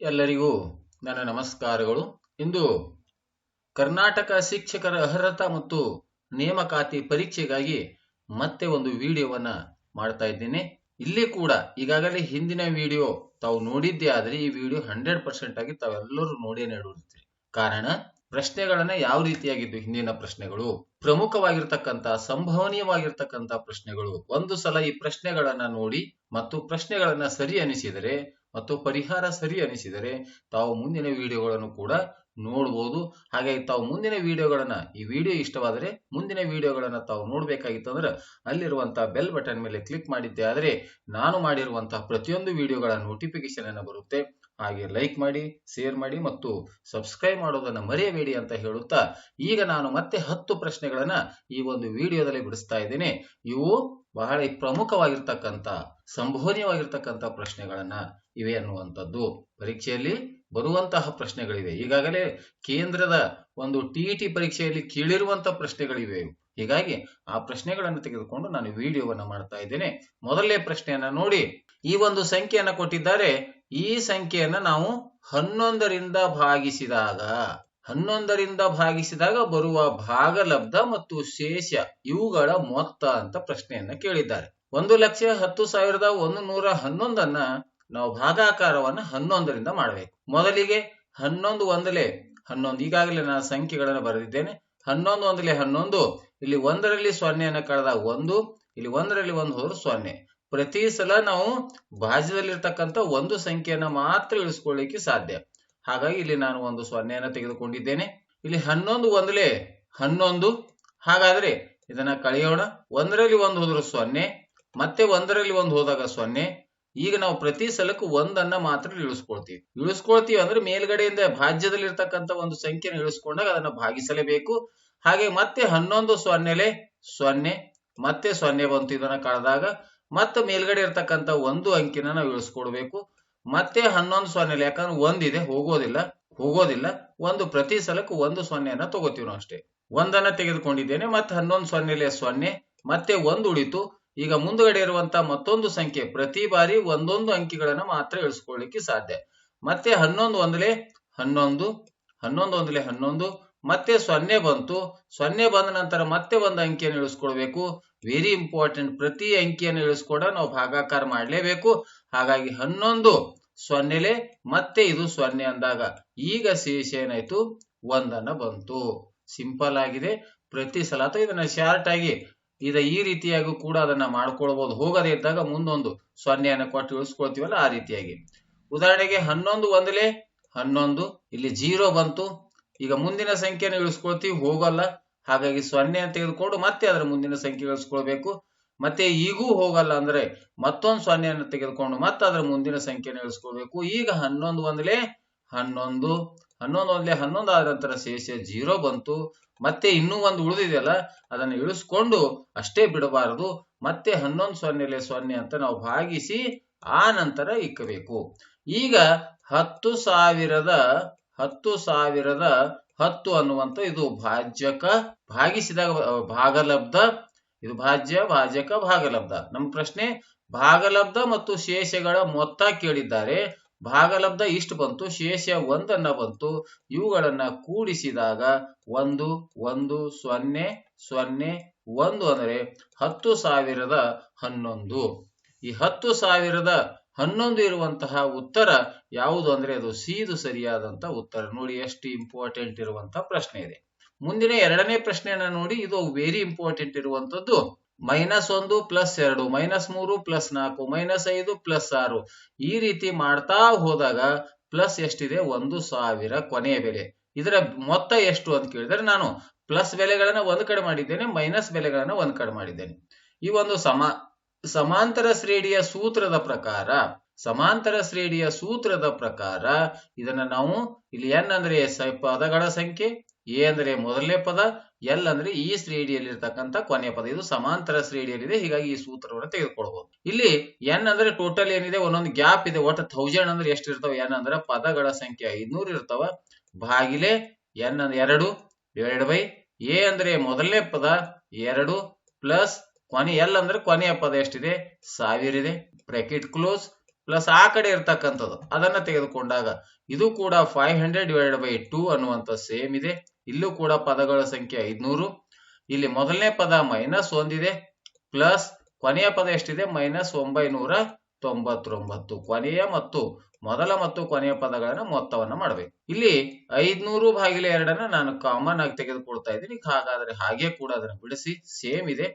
ಎಲ್ಲರಿಗೂ ನನ್ನ ನಮಸ್ಕಾರಗಳು. ಇಂದು ಕರ್ನಾಟಕ ಶಿಕ್ಷಕರ ಅರ್ಹತಾ ಮತ್ತು ನೇಮಕಾತಿ ಪರೀಕ್ಷೆಗಾಗಿ ಮತ್ತೆ ಒಂದು ವಿಡಿಯೋವನ್ನ ಮಾಡ್ತಾ ಇದ್ದೇನೆ. ಇಲ್ಲಿ ಕೂಡ ಈಗಾಗಲೇ ಹಿಂದಿನ ವಿಡಿಯೋ ತಾವು ನೋಡಿದ್ದೇ ಆದ್ರೆ ಈ ವಿಡಿಯೋ ಹಂಡ್ರೆಡ್ ಪರ್ಸೆಂಟ್ ಆಗಿ ತಾವೆಲ್ಲರೂ ನೋಡೇ ನೋಡಿರ್ತೀರಿ. ಕಾರಣ ಪ್ರಶ್ನೆಗಳನ್ನ ಯಾವ ರೀತಿಯಾಗಿದ್ದು ಹಿಂದಿನ ಪ್ರಶ್ನೆಗಳು? ಪ್ರಮುಖವಾಗಿರ್ತಕ್ಕಂತ ಸಂಭವನೀಯವಾಗಿರ್ತಕ್ಕಂತ ಪ್ರಶ್ನೆಗಳು. ಒಂದು ಸಲ ಈ ಪ್ರಶ್ನೆಗಳನ್ನ ನೋಡಿ ಮತ್ತು ಪ್ರಶ್ನೆಗಳನ್ನ ಸರಿ ಅನಿಸಿದರೆ ಮತ್ತು ಪರಿಹಾರ ಸರಿ ಅನಿಸಿದರೆ ತಾವು ಮುಂದಿನ ವಿಡಿಯೋಗಳನ್ನು ಕೂಡ ನೋಡಬಹುದು ಹಾಗಾಗಿ ತಾವು ಮುಂದಿನ ವಿಡಿಯೋಗಳನ್ನ, ಈ ವಿಡಿಯೋ ಇಷ್ಟವಾದರೆ ಮುಂದಿನ ವಿಡಿಯೋಗಳನ್ನ ತಾವು ನೋಡಬೇಕಾಗಿತ್ತು ಅಂದ್ರೆ ಅಲ್ಲಿರುವಂತಹ ಬೆಲ್ ಬಟನ್ ಮೇಲೆ ಕ್ಲಿಕ್ ಮಾಡಿದ್ದೆ ಆದರೆ ನಾನು ಮಾಡಿರುವಂತಹ ಪ್ರತಿಯೊಂದು ವಿಡಿಯೋಗಳ ನೋಟಿಫಿಕೇಶನ್ ಅನ್ನು ಬರುತ್ತೆ. ಹಾಗೆ ಲೈಕ್ ಮಾಡಿ ಶೇರ್ ಮಾಡಿ ಮತ್ತು ಸಬ್ಸ್ಕ್ರೈಬ್ ಮಾಡೋದನ್ನ ಮರೆಯಬೇಡಿ ಅಂತ ಹೇಳುತ್ತಾ ಈಗ ನಾನು ಮತ್ತೆ ಹತ್ತು ಪ್ರಶ್ನೆಗಳನ್ನ ಈ ಒಂದು ವಿಡಿಯೋದಲ್ಲಿ ಬಿಡಿಸ್ತಾ ಇದ್ದೇನೆ. ಇವು ಬಹಳ ಪ್ರಮುಖವಾಗಿರ್ತಕ್ಕಂಥ ಸಂಭವನೀಯವಾಗಿರ್ತಕ್ಕಂಥ ಪ್ರಶ್ನೆಗಳನ್ನ ಇವೆ ಅನ್ನುವಂಥದ್ದು. ಪರೀಕ್ಷೆಯಲ್ಲಿ ಬರುವಂತಹ ಪ್ರಶ್ನೆಗಳಿವೆ. ಈಗಾಗಲೇ ಕೇಂದ್ರದ ಒಂದು ಟಿ ಪರೀಕ್ಷೆಯಲ್ಲಿ ಕೇಳಿರುವಂತಹ ಪ್ರಶ್ನೆಗಳಿವೆ. ಹೀಗಾಗಿ ಆ ಪ್ರಶ್ನೆಗಳನ್ನು ತೆಗೆದುಕೊಂಡು ನಾನು ವಿಡಿಯೋವನ್ನು ಮಾಡ್ತಾ ಇದ್ದೇನೆ. ಮೊದಲನೇ ಪ್ರಶ್ನೆಯನ್ನ ನೋಡಿ. ಈ ಒಂದು ಸಂಖ್ಯೆಯನ್ನು ಕೊಟ್ಟಿದ್ದಾರೆ. ಈ ಸಂಖ್ಯೆಯನ್ನ ನಾವು ಹನ್ನೊಂದರಿಂದ ಭಾಗಿಸಿದಾಗ ಹನ್ನೊಂದರಿಂದ ಭಾಗಿಸಿದಾಗ ಬರುವ ಭಾಗಲಬ್ಧ ಮತ್ತು ಶೇಷ ಇವುಗಳ ಮೊತ್ತ ಅಂತ ಪ್ರಶ್ನೆಯನ್ನ ಕೇಳಿದ್ದಾರೆ. ಒಂದು ಲಕ್ಷ ಹತ್ತು ಸಾವಿರದ ಒಂದು ನೂರ ಹನ್ನೊಂದನ್ನ ನಾವು ಭಾಗಾಕಾರವನ್ನ ಹನ್ನೊಂದರಿಂದ ಮಾಡಬೇಕು. ಮೊದಲಿಗೆ ಹನ್ನೊಂದು ಒಂದಲೇ ಹನ್ನೊಂದು, ಈಗಾಗಲೇ ನಾನು ಸಂಖ್ಯೆಗಳನ್ನು ಬರೆದಿದ್ದೇನೆ. ಹನ್ನೊಂದು ಒಂದಲೇ ಹನ್ನೊಂದು, ಇಲ್ಲಿ ಒಂದರಲ್ಲಿ ಸೊನ್ನೆಯನ್ನು ಕಳೆದಾಗ ಒಂದು, ಇಲ್ಲಿ ಒಂದರಲ್ಲಿ ಒಂದು ಹೋದ್ರೆ ಸೊನ್ನೆ. ಪ್ರತಿ ಸಲ ನಾವು ಭಾಜ್ಯದಲ್ಲಿರ್ತಕ್ಕಂಥ ಒಂದು ಸಂಖ್ಯೆಯನ್ನ ಮಾತ್ರ ಇಳಿಸ್ಕೊಳ್ಳಿಕ್ಕೆ ಸಾಧ್ಯ. ಹಾಗಾಗಿ ಇಲ್ಲಿ ನಾನು ಒಂದು ಸೊನ್ನೆಯನ್ನು ತೆಗೆದುಕೊಂಡಿದ್ದೇನೆ. ಇಲ್ಲಿ ಹನ್ನೊಂದು ಒಂದಲೇ, ಹನ್ನೊಂದು. ಹಾಗಾದ್ರೆ ಇದನ್ನ ಕಳೆಯೋಣ. ಒಂದರಲ್ಲಿ ಒಂದು ಹೋದ್ರೆ ಸೊನ್ನೆ, ಮತ್ತೆ ಒಂದರಲ್ಲಿ ಒಂದು ಹೋದಾಗ ಸೊನ್ನೆ. ಈಗ ನಾವು ಪ್ರತಿ ಸಲಕ್ಕೂ ಒಂದನ್ನ ಮಾತ್ರ ಇಳಿಸ್ಕೊಳ್ತೀವಿ. ಇಳಿಸ್ಕೊಳ್ತೀವಿ ಅಂದ್ರೆ ಮೇಲ್ಗಡೆಯಿಂದ ಭಾಜ್ಯದಲ್ಲಿರ್ತಕ್ಕಂಥ ಒಂದು ಸಂಖ್ಯೆನ ಇಳಿಸ್ಕೊಂಡಾಗ ಅದನ್ನ ಭಾಗಿಸಲೇಬೇಕು. ಹಾಗೆ ಮತ್ತೆ ಹನ್ನೊಂದು ಸೊನ್ನೆಲೆ, ಸೊನ್ನೆ, ಮತ್ತೆ ಸೊನ್ನೆ ಬಂತು ಇದನ್ನ ಕಳೆದಾಗ. ಮತ್ತೆ ಮೇಲ್ಗಡೆ ಇರ್ತಕ್ಕಂಥ ಒಂದು ಅಂಕಿನ ನಾವು ಇಳಿಸ್ಕೊಡ್ಬೇಕು. ಮತ್ತೆ ಹನ್ನೊಂದು ಸೊನ್ನೆಲಿ, ಯಾಕಂದ್ರೆ ಒಂದಿದೆ, ಹೋಗೋದಿಲ್ಲ ಹೋಗೋದಿಲ್ಲ. ಒಂದು ಪ್ರತಿ ಸಲಕ್ಕೂ ಒಂದು ಸೊನ್ನೆಯನ್ನ ತಗೋತೀವಿ ನಾವು ಅಷ್ಟೇ. ಒಂದನ್ನ ತೆಗೆದುಕೊಂಡಿದ್ದೇನೆ, ಮತ್ತೆ ಹನ್ನೊಂದು ಸೊನ್ನೆಲೆ ಸೊನ್ನೆ, ಮತ್ತೆ ಒಂದು ಉಳಿತು. ಈಗ ಮುಂದುಗಡೆ ಇರುವಂತ ಮತ್ತೊಂದು ಸಂಖ್ಯೆ, ಪ್ರತಿ ಬಾರಿ ಒಂದೊಂದು ಅಂಕಿಗಳನ್ನ ಮಾತ್ರ ಇಳಿಸ್ಕೊಳ್ಳಿಕ್ಕೆ ಸಾಧ್ಯ. ಮತ್ತೆ ಹನ್ನೊಂದು ಒಂದಲೇ ಹನ್ನೊಂದು ಹನ್ನೊಂದು ಒಂದಲೇ ಹನ್ನೊಂದು, ಮತ್ತೆ ಸೊನ್ನೆ ಬಂತು. ಸೊನ್ನೆ ಬಂದ ನಂತರ ಮತ್ತೆ ಒಂದು ಅಂಕಿಯನ್ನು ಇಳಿಸ್ಕೊಳ್ಬೇಕು ವೆರಿ ಇಂಪಾರ್ಟೆಂಟ್ ಪ್ರತಿ ಅಂಕಿಯನ್ನು ಇಳಿಸ್ಕೊಂಡ ನಾವು ಭಾಗಾಕಾರ ಮಾಡಲೇಬೇಕು. ಹಾಗಾಗಿ ಹನ್ನೊಂದು ಸೊನ್ನೆಲೆ ಮತ್ತೆ ಇದು ಸೊನ್ನೆ ಅಂದಾಗ ಈಗ ಶೇಷ ಏನಾಯ್ತು? ಒಂದನ್ನ ಬಂತು. ಸಿಂಪಲ್ ಆಗಿದೆ. ಪ್ರತಿ ಸಲ ಅಥವಾ ಇದನ್ನ ಶಾರ್ಟ್ ಆಗಿ ಇದ ಈ ರೀತಿಯಾಗಿ ಕೂಡ ಅದನ್ನ ಮಾಡ್ಕೊಳ್ಬಹುದು ಹೋಗದೇ ಇದ್ದಾಗ ಮುಂದೊಂದು ಸೊನ್ನೆಯನ್ನು ಕೊಟ್ಟು ಇಳಿಸ್ಕೊಳ್ತೀವಲ್ಲ ಆ ರೀತಿಯಾಗಿ. ಉದಾಹರಣೆಗೆ ಹನ್ನೊಂದು ಒಂದಲೆ ಹನ್ನೊಂದು, ಇಲ್ಲಿ ಜೀರೋ ಬಂತು. ಈಗ ಮುಂದಿನ ಸಂಖ್ಯೆನ ಇಳಿಸ್ಕೊಳ್ತೀವಿ. ಹೋಗಲ್ಲ. ಹಾಗಾಗಿ ಸೊನ್ನೆ ಅಂತ ತೆಗೆದುಕೊಂಡು ಮತ್ತೆ ಅದರ ಮುಂದಿನ ಸಂಖ್ಯೆ ಇಳಿಸ್ಕೊಳ್ಬೇಕು. ಮತ್ತೆ ಈಗೂ ಹೋಗಲ್ಲ ಅಂದ್ರೆ ಮತ್ತೊಂದು ಸೊನ್ನೆಯನ್ನು ತೆಗೆದುಕೊಂಡು ಮತ್ತೆ ಅದರ ಮುಂದಿನ ಸಂಖ್ಯೆನ ಇಳಿಸ್ಕೊಳ್ಬೇಕು. ಈಗ ಹನ್ನೊಂದು ಒಂದ್ಲೆ ಹನ್ನೊಂದು ಹನ್ನೊಂದು ಒಂದ್ಲೆ ಹನ್ನೊಂದು ಆದ ನಂತರ ಶೇಷ ಜೀರೋ ಬಂತು. ಮತ್ತೆ ಇನ್ನೂ ಒಂದು ಉಳಿದಿದೆಯಲ್ಲ, ಅದನ್ನು ಇಳಿಸ್ಕೊಂಡು ಅಷ್ಟೇ ಬಿಡಬಾರದು. ಮತ್ತೆ ಹನ್ನೊಂದು ಸೊನ್ನೆಲೆ ಸೊನ್ನೆ ಅಂತ ನಾವು ಭಾಗಿಸಿ ಆ ನಂತರ ಇಕ್ಕಬೇಕು ಈಗ ಹತ್ತು ಸಾವಿರದ ಹತ್ತು ಸಾವಿರದ ಹತ್ತು ಅನ್ನುವಂತ ಇದು ಭಾಜ್ಯಕ, ಭಾಗಿಸಿದಾಗ ಭಾಗಲಬ್ಧ ಇದು ಭಾಜ್ಯ, ಭಾಜಕ, ಭಾಗಲಬ್ಧ. ನಮ್ಮ ಪ್ರಶ್ನೆ, ಭಾಗಲಬ್ಧ ಮತ್ತು ಶೇಷಗಳ ಮೊತ್ತ ಕೇಳಿದ್ದಾರೆ. ಭಾಗಲಬ್ಧ ಇಷ್ಟು ಬಂತು, ಶೇಷ ಒಂದನ್ನ ಬಂತು. ಇವುಗಳನ್ನ ಕೂಡಿಸಿದಾಗ ಒಂದು ಒಂದು, ಸೊನ್ನೆ ಸೊನ್ನೆ, ಒಂದು ಅಂದರೆ ಹತ್ತು ಸಾವಿರದ ಹನ್ನೊಂದು. ಈ ಹತ್ತು ಸಾವಿರದ ಹನ್ನೊಂದು ಇರುವಂತಹ ಉತ್ತರ ಯಾವುದು ಅಂದ್ರೆ ಅದು ಸೀದು ಸರಿಯಾದಂತ ಉತ್ತರ. ನೋಡಿ, ಎಷ್ಟು ಇಂಪಾರ್ಟೆಂಟ್ ಇರುವಂತಹ ಪ್ರಶ್ನೆ ಇದೆ. ಮುಂದಿನ ಎರಡನೇ ಪ್ರಶ್ನೆಯನ್ನ ನೋಡಿ. ಇದು ವೆರಿ ಇಂಪಾರ್ಟೆಂಟ್ ಇರುವಂತದ್ದು. ಮೈನಸ್ ಒಂದು ಪ್ಲಸ್ ಎರಡು ಮೈನಸ್ ಮೂರು ಪ್ಲಸ್ ನಾಲ್ಕು ಮೈನಸ್ ಐದು ಪ್ಲಸ್ ಆರು. ಈ ರೀತಿ ಮಾಡ್ತಾ ಹೋದಾಗ ಪ್ಲಸ್ ಎಷ್ಟಿದೆ? ಒಂದು ಸಾವಿರ ಕೊನೆಯ ಬೆಲೆ. ಇದರ ಮೊತ್ತ ಎಷ್ಟು ಅಂತ ಕೇಳಿದರೆ ನಾನು ಪ್ಲಸ್ ಬೆಲೆಗಳನ್ನ ಒಂದ್ ಕಡೆ ಮಾಡಿದ್ದೇನೆ ಮೈನಸ್ ಬೆಲೆಗಳನ್ನ ಒಂದ್ ಕಡೆ ಮಾಡಿದ್ದೇನೆ. ಈ ಒಂದು ಸಮ, ಸಮಾಂತರ ಶ್ರೇಣಿಯ ಸೂತ್ರದ ಪ್ರಕಾರ, ಸಮಾಂತರ ಶ್ರೇಣಿಯ ಸೂತ್ರದ ಪ್ರಕಾರ ಇದನ್ನ ನಾವು ಇಲ್ಲಿ ಏನಂದ್ರೆ ಪದಗಳ ಸಂಖ್ಯೆ ಎ ಅಂದ್ರೆ ಮೊದಲನೇ ಪದ, ಎಲ್ ಅಂದ್ರೆ ಈ ಶ್ರೇಣಿಯಲ್ಲಿ ಇರ್ತಕ್ಕಂಥ ಕೊನೆಯ ಪದ. ಇದು ಸಮಾಂತರ ಶ್ರೇಣಿಯಲ್ಲಿದೆ, ಹೀಗಾಗಿ ಈ ಸೂತ್ರವನ್ನು ತೆಗೆದುಕೊಳ್ಬಹುದು. ಇಲ್ಲಿ ಎನ್ ಅಂದ್ರೆ ಟೋಟಲ್ ಏನಿದೆ, ಒಂದೊಂದು ಗ್ಯಾಪ್ ಇದೆ, ಒಟ್ಟು ಥೌಸಂಡ್ ಅಂದ್ರೆ ಎಷ್ಟು ಇರ್ತಾವ? ಎನ್ ಅಂದ್ರೆ ಪದಗಳ ಸಂಖ್ಯೆ ಐದ್ನೂರು ಇರ್ತಾವ. ಬಾಗಿಲೆ ಎನ್ ಅಂದ್ರೆ ಎರಡು ಡಿವೈಡ್ ಬೈ ಎ ಅಂದ್ರೆ ಮೊದಲನೇ ಪದ ಎರಡು ಪ್ಲಸ್ ಕೊನೆ, ಎಲ್ ಅಂದ್ರೆ ಕೊನೆಯ ಪದ ಎಷ್ಟಿದೆ? ಸಾವಿರ ಇದೆ. ಬ್ರಾಕೆಟ್ ಕ್ಲೋಸ್ ಪ್ಲಸ್ ಆ ಕಡೆ ಇರ್ತಕ್ಕಂಥದ್ದು. ಅದನ್ನ ತೆಗೆದುಕೊಂಡಾಗ ಇದು ಕೂಡ five hundred divide by two ಅನ್ನುವಂತ ಸೇಮ್ ಇದೆ. ಇಲ್ಲೂ ಕೂಡ ಪದಗಳ ಸಂಖ್ಯೆ ಐದ್ನೂರು. ಇಲ್ಲಿ ಮೊದಲನೇ ಪದ ಮೈನಸ್ ಒಂದಿದೆ ಪ್ಲಸ್ ಕೊನೆಯ ಪದ ಎಷ್ಟಿದೆ? ಮೈನಸ್ ಒಂಬೈನೂರ ತೊಂಬತ್ತೊಂಬತ್ತು. ಕೊನೆಯ ಮತ್ತು ಮೊದಲ ಮತ್ತು ಕೊನೆಯ ಪದಗಳನ್ನ ಮೊತ್ತವನ್ನ ಮಾಡಬೇಕು. ಇಲ್ಲಿ ಐದ್ನೂರು ಬಾಗಿಲು ಎರಡನ್ನ ನಾನು ಕಾಮನ್ ಆಗಿ ತೆಗೆದುಕೊಳ್ತಾ ಇದ್ದೀನಿ. ಹಾಗಾದ್ರೆ ಹಾಗೆ ಕೂಡ ಅದನ್ನ ಬಿಡಿಸಿ ಸೇಮ್ ಇದೆ.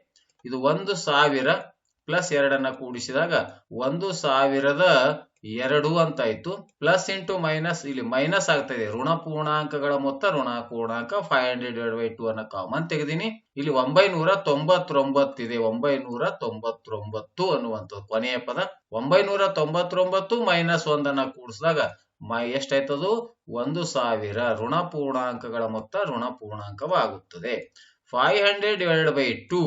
ಇದು ಒಂದು ಸಾವಿರ ಪ್ಲಸ್ ಎರಡನ್ನ ಕೂಡಿಸಿದಾಗ ಒಂದು ಸಾವಿರದ ಎರಡು ಅಂತ ಆಯ್ತು ಪ್ಲಸ್ ಇಂಟು ಮೈನಸ್, ಇಲ್ಲಿ ಮೈನಸ್ ಆಗ್ತಾ ಇದೆ. ಋಣ ಪೂರ್ಣಾಂಕಗಳ ಮೊತ್ತ, ಋಣ ಪೂರ್ಣಾಂಕ five hundred divide by two ಅನ್ನ ಕಾಮನ್ ತೆಗೆದೀನಿ. ಇಲ್ಲಿ ಒಂಬೈನೂರ ತೊಂಬತ್ತೊಂಬತ್ತಿದೆ ಒಂಬೈನೂರ ತೊಂಬತ್ತೊಂಬತ್ತು ಅನ್ನುವಂಥದ್ದು ಕೊನೆಯ ಪದ. ಒಂಬೈನೂರ ತೊಂಬತ್ತೊಂಬತ್ತು ಮೈನಸ್ ಒಂದನ್ನ ಕೂಡಿಸಿದಾಗ ಮೈ ಎಷ್ಟಾಯ್ತದು? ಒಂದು ಸಾವಿರ. ಋಣ ಪೂರ್ಣಾಂಕಗಳ ಮೊತ್ತ, ಋಣ ಪೂರ್ಣಾಂಕವಾಗುತ್ತದೆ. Five hundred divide by two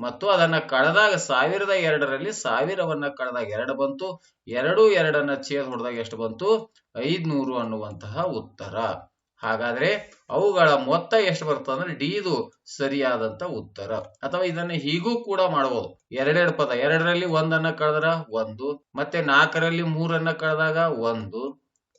ಮತ್ತು ಅದನ್ನ ಕಳೆದಾಗ ಸಾವಿರದ ಎರಡರಲ್ಲಿ ಸಾವಿರವನ್ನ ಕಳೆದಾಗ ಎರಡು ಬಂತು, ಎರಡು ಎರಡನ್ನ ಛೇದ ಹೊಡೆದಾಗ ಎಷ್ಟು ಬಂತು? ಐದ್ನೂರು ಅನ್ನುವಂತಹ ಉತ್ತರ. ಹಾಗಾದ್ರೆ ಅವುಗಳ ಮೊತ್ತ ಎಷ್ಟು ಬರ್ತದೆ ಅಂದ್ರೆ ಡಿ ಇದು ಸರಿಯಾದಂತ ಉತ್ತರ. ಅಥವಾ ಇದನ್ನ ಹೀಗೂ ಕೂಡ ಮಾಡಬಹುದು. ಎರಡೆರಡು ಪದ, ಎರಡರಲ್ಲಿ ಒಂದನ್ನ ಕಳೆದ್ರ ಒಂದು, ಮತ್ತೆ ನಾಲ್ಕರಲ್ಲಿ ಮೂರನ್ನ ಕಳೆದಾಗ ಒಂದು.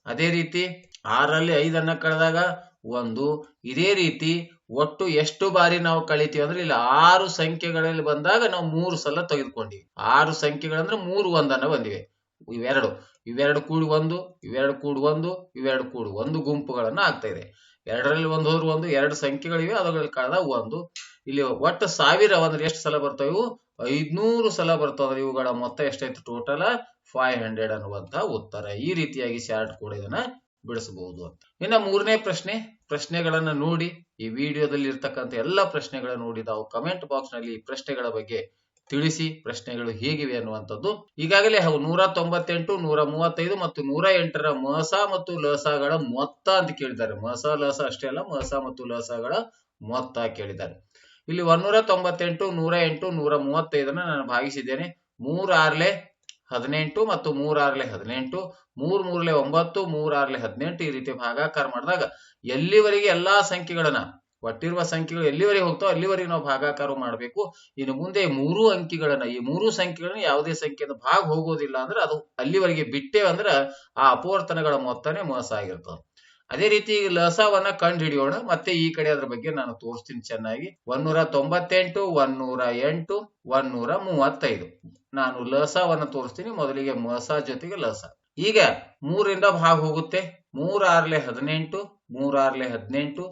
ಅದೇ ರೀತಿ ಆರಲ್ಲಿ ಐದನ್ನ ಕಳೆದಾಗ ಒಂದು. ಇದೇ ರೀತಿ ಒಟ್ಟು ಎಷ್ಟು ಬಾರಿ ನಾವು ಕಳಿತೀವಿ ಅಂದ್ರೆ ಇಲ್ಲಿ ಆರು ಸಂಖ್ಯೆಗಳಲ್ಲಿ ಬಂದಾಗ ನಾವು ಮೂರು ಸಲ ತೆಗೆದುಕೊಂಡಿವಿ. ಆರು ಸಂಖ್ಯೆಗಳಂದ್ರೆ ಮೂರು ಒಂದನ್ನ ಬಂದಿವೆ. ಇವೆರಡು. ಇವೆರಡು ಕೂಡಿ ಒಂದು, ಇವೆರಡು ಕೂಡಿ ಒಂದು, ಇವೆರಡು ಕೂಡಿ ಒಂದು ಗುಂಪುಗಳನ್ನ ಆಗ್ತಾ ಇದೆ. ಎರಡರಲ್ಲಿ ಒಂದು ಹೋದ್ರು ಒಂದು, ಎರಡು ಸಂಖ್ಯೆಗಳಿವೆ, ಅದರಲ್ಲಿ ಕಳೆದ ಒಂದು. ಇಲ್ಲಿ ಒಟ್ಟು ಸಾವಿರ ಅಂದ್ರೆ ಎಷ್ಟು ಸಲ ಬರ್ತಾವೆ ಇವು? ಐದ್ನೂರು ಸಲ ಬರ್ತಾವೆ ಇವುಗಳ ಮೊತ್ತ ಎಷ್ಟೈತೆ ಟೋಟಲ್ ಫೈವ್ ಹಂಡ್ರೆಡ್ ಅನ್ನುವಂತಹ ಉತ್ತರ. ಈ ರೀತಿಯಾಗಿ ಶಾರ್ಟ್ ಕೂಡ ಇದನ್ನ ಬಿಡಿಸಬಹುದು ಅಂತ. ಇನ್ನ ಮೂರನೇ ಪ್ರಶ್ನೆ. ಪ್ರಶ್ನೆಗಳನ್ನ ನೋಡಿ. ಈ ವಿಡಿಯೋದಲ್ಲಿ ಇರ್ತಕ್ಕಂಥ ಎಲ್ಲ ಪ್ರಶ್ನೆಗಳನ್ನು ನೋಡಿ ನಾವು ಕಮೆಂಟ್ ಬಾಕ್ಸ್ನಲ್ಲಿ ಪ್ರಶ್ನೆಗಳ ಬಗ್ಗೆ ತಿಳಿಸಿ, ಪ್ರಶ್ನೆಗಳು ಹೇಗಿವೆ ಅನ್ನುವಂಥದ್ದು. ಈಗಾಗಲೇ ನೂರ ತೊಂಬತ್ತೆಂಟು, ನೂರ ಮೂವತ್ತೈದು ಮತ್ತು ನೂರ ಎಂಟರ ಮಸ ಮತ್ತು ಲಸಗಳ ಮೊತ್ತ ಅಂತ ಕೇಳಿದ್ದಾರೆ. ಮಸ ಲಸ ಅಷ್ಟೇ ಅಲ್ಲ ಮಸ ಮತ್ತು ಲಸಗಳ ಮೊತ್ತ ಕೇಳಿದ್ದಾರೆ. ಇಲ್ಲಿ ಒಂದೂರ ತೊಂಬತ್ತೆಂಟು, ನೂರ ಎಂಟು, ನೂರ ಮೂವತ್ತೈದನ್ನ ನಾನು ಭಾಗಿಸಿದ್ದೇನೆ. ಮೂರ್ ಆರ್ಲೆ ಹದಿನೆಂಟು ಮತ್ತು ಮೂರಾರ್ಲೆ ಹದಿನೆಂಟು, ಮೂರ್ ಮೂರ್ಲೆ ಒಂಬತ್ತು ಮೂರಾರ್ಲೆ ಹದಿನೆಂಟು ಈ ರೀತಿ ಭಾಗಾಕಾರ ಮಾಡಿದಾಗ ಎಲ್ಲಿವರೆಗೆ ಎಲ್ಲಾ ಸಂಖ್ಯೆಗಳನ್ನ ಒಟ್ಟಿರುವ ಸಂಖ್ಯೆಗಳು ಎಲ್ಲಿವರೆಗೆ ಹೋಗ್ತಾವ ಅಲ್ಲಿವರೆಗೆ ನಾವು ಭಾಗಾಕಾರ ಮಾಡಬೇಕು. ಇನ್ನು ಮುಂದೆ ಮೂರು ಅಂಕಿಗಳನ್ನ, ಈ ಮೂರು ಸಂಖ್ಯೆಗಳನ್ನ ಯಾವುದೇ ಸಂಖ್ಯೆಯಿಂದ ಭಾಗ ಹೋಗೋದಿಲ್ಲ ಅಂದ್ರೆ ಅದು ಅಲ್ಲಿವರೆಗೆ ಬಿಟ್ಟೆ ಅಂದ್ರೆ ಆ ಅಪವರ್ತನಗಳ ಮೊತ್ತನೇ ಮೋಸ ಆಗಿರ್ತದೆ. ಅದೇ ರೀತಿ ಈಗ ಲಸವನ್ನ ಕಂಡು ಹಿಡಿಯೋಣ ಮತ್ತೆ ಈ ಕಡೆ ಅದ್ರ ಬಗ್ಗೆ ನಾನು ತೋರಿಸ್ತೀನಿ ಚೆನ್ನಾಗಿ. ಒಂದೂರ ತೊಂಬತ್ತೆಂಟು ಒಂದೂರ ಎಂಟು ಒಂದೂರ ಮೂವತ್ತೈದು ನಾನು ಲಸವನ್ನ ತೋರಿಸ್ತೀನಿ. ಮೊದಲಿಗೆ ಮಸ ಜೊತೆಗೆ ಲಸ. ಈಗ ಮೂರಿಂದ ಭಾಗ ಹೋಗುತ್ತೆ. ಮೂರ್ ಆರ್ಲೆ ಹದಿನೆಂಟು, ಮೂರಾರ್ಲೆ ಹದಿನೆಂಟು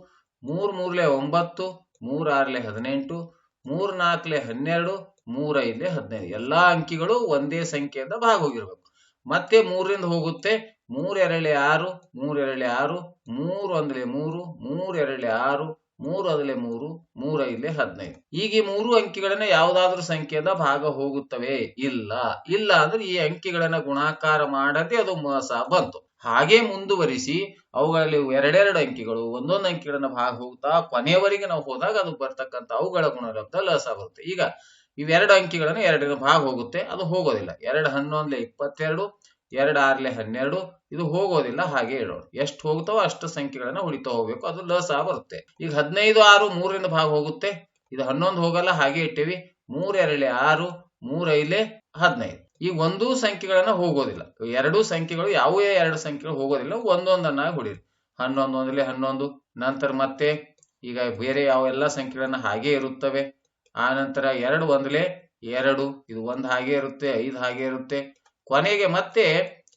ಮೂರ್ ಮೂರ್ಲೆ ಒಂಬತ್ತು, ಮೂರಾರ್ಲೆ ಹದಿನೆಂಟು ಮೂರ್ ನಾಲ್ಕಲೆ ಹನ್ನೆರಡು ಮೂರ ಐದ್ಲೆ ಹದಿನೈದು. ಎಲ್ಲಾ ಅಂಕಿಗಳು ಒಂದೇ ಸಂಖ್ಯೆಯಿಂದ ಭಾಗ ಹೋಗಿರ್ಬೇಕು. ಮತ್ತೆ ಮೂರರಿಂದ ಹೋಗುತ್ತೆ. ಮೂರ್ ಆರು ಎರಳೆ ಆರು, ಮೂರು ಅಂದ್ರೆ ಮೂರು ಎರಳೆ ಆರು, ಮೂರು ಅದಲೆ ಮೂರು, ಮೂರ ಇಲ್ಲೇ ಹದಿನೈದು. ಈಗ ಈ ಮೂರು ಅಂಕಿಗಳನ್ನ ಯಾವ್ದಾದ್ರು ಸಂಖ್ಯೆಯಿಂದ ಭಾಗ ಹೋಗುತ್ತವೆ? ಇಲ್ಲ. ಇಲ್ಲ ಅಂದ್ರೆ ಈ ಅಂಕಿಗಳನ್ನ ಗುಣಾಕಾರ ಮಾಡದೆ ಅದು ಮೋಸ ಬಂತು. ಹಾಗೆ ಮುಂದುವರಿಸಿ ಅವುಗಳಲ್ಲಿ ಎರಡೆರಡು ಅಂಕಿಗಳು ಒಂದೊಂದು ಅಂಕಿಗಳನ್ನ ಭಾಗ ಹೋಗ್ತಾ ಕೊನೆಯವರೆಗೆ ನಾವು ಹೋದಾಗ ಅದು ಬರ್ತಕ್ಕಂಥ ಅವುಗಳ ಗುಣಲಬ್ಧ ಲಸ ಬರುತ್ತೆ ಈಗ ಇವೆರಡು ಅಂಕಿಗಳನ್ನ ಎರಡರ ಭಾಗ ಹೋಗುತ್ತೆ. ಅದು ಹೋಗೋದಿಲ್ಲ. ಎರಡು ಹನ್ನೊಂದ್ಲೆ ಇಪ್ಪತ್ತೆರಡು ಎರಡು ಆರ್ಲೆ ಹನ್ನೆರಡು, ಇದು ಹೋಗೋದಿಲ್ಲ, ಹಾಗೆ ಇಡೋಣ ಎಷ್ಟು ಹೋಗ್ತಾವೋ ಅಷ್ಟು ಸಂಖ್ಯೆಗಳನ್ನ ಉಳಿತಾ ಹೋಗ್ಬೇಕು, ಅದು ಲಸ ಬರುತ್ತೆ. ಈಗ ಹದಿನೈದು, ಆರು, ಮೂರರಿಂದ ಭಾಗ ಹೋಗುತ್ತೆ. ಇದು ಹನ್ನೊಂದು ಹೋಗಲ್ಲ, ಹಾಗೆ ಇಟ್ಟಿವಿ. ಮೂರ್ ಎರಳೆ ಆರು ಮೂರೈಲೆ ಹದಿನೈದು. ಈ ಒಂದೂ ಸಂಖ್ಯೆಗಳನ್ನ ಹೋಗೋದಿಲ್ಲ. ಎರಡೂ ಸಂಖ್ಯೆಗಳು, ಯಾವುದೇ ಎರಡು ಸಂಖ್ಯೆಗಳು ಹೋಗೋದಿಲ್ಲ. ಒಂದೊಂದನ್ನ ಹೊಡಿರಿ ಹನ್ನೊಂದು, ಒಂದಲೆ ಹನ್ನೊಂದು, ನಂತರ ಮತ್ತೆ ಈಗ ಬೇರೆ ಯಾವೆಲ್ಲ ಸಂಖ್ಯೆಗಳನ್ನ ಹಾಗೆ ಇರುತ್ತವೆ. ಆ ನಂತರ ಎರಡು ಒಂದಲೆ ಎರಡು, ಇದು ಒಂದ್ ಹಾಗೆ ಇರುತ್ತೆ, ಐದು ಹಾಗೆ ಇರುತ್ತೆ. ಕೊನೆಗೆ ಮತ್ತೆ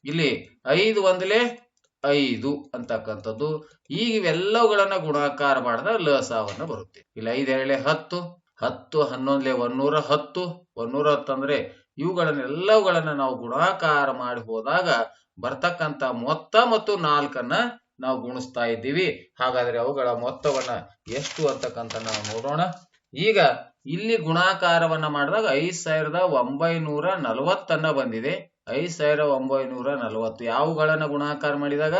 ಇಲ್ಲಿ ಐದು ಒಂದಲೆ ಐದು ಅಂತಕ್ಕಂಥದ್ದು. ಈಗ ಇವೆಲ್ಲವುಗಳನ್ನ ಗುಣಾಕಾರ ಮಾಡಿದ ಲಸಾವನ್ನ ಬರುತ್ತೆ. ಇಲ್ಲಿ ಐದು ಹತ್ತು ಹತ್ತು ಹನ್ನೊಂದ್ಲೆ ಒಂದೂರ ಹತ್ತು ಒಂದೂರ ಹತ್ತಂದ್ರೆ ಇವುಗಳನ್ನೆಲ್ಲವುಗಳನ್ನ ನಾವು ಗುಣಾಕಾರ ಮಾಡಿ ಹೋದಾಗ ಬರ್ತಕ್ಕಂಥ ಮೊತ್ತ ಮತ್ತು ನಾಲ್ಕನ್ನ ನಾವು ಗುಣಿಸ್ತಾ ಇದ್ದೀವಿ. ಹಾಗಾದ್ರೆ ಅವುಗಳ ಮೊತ್ತವನ್ನ ಎಷ್ಟು ಅಂತಕ್ಕಂಥ ನಾವು ನೋಡೋಣ. ಈಗ ಇಲ್ಲಿ ಗುಣಾಕಾರವನ್ನ ಮಾಡಿದಾಗ ಐದ್ ಸಾವಿರದ ಒಂಬೈನೂರ ನಲವತ್ತನ್ನ ಬಂದಿದೆ. ಐದ್ ಸಾವಿರ ಒಂಬೈನೂರ ನಲವತ್ತು. ಯಾವುಗಳನ್ನ ಗುಣಾಕಾರ ಮಾಡಿದಾಗ?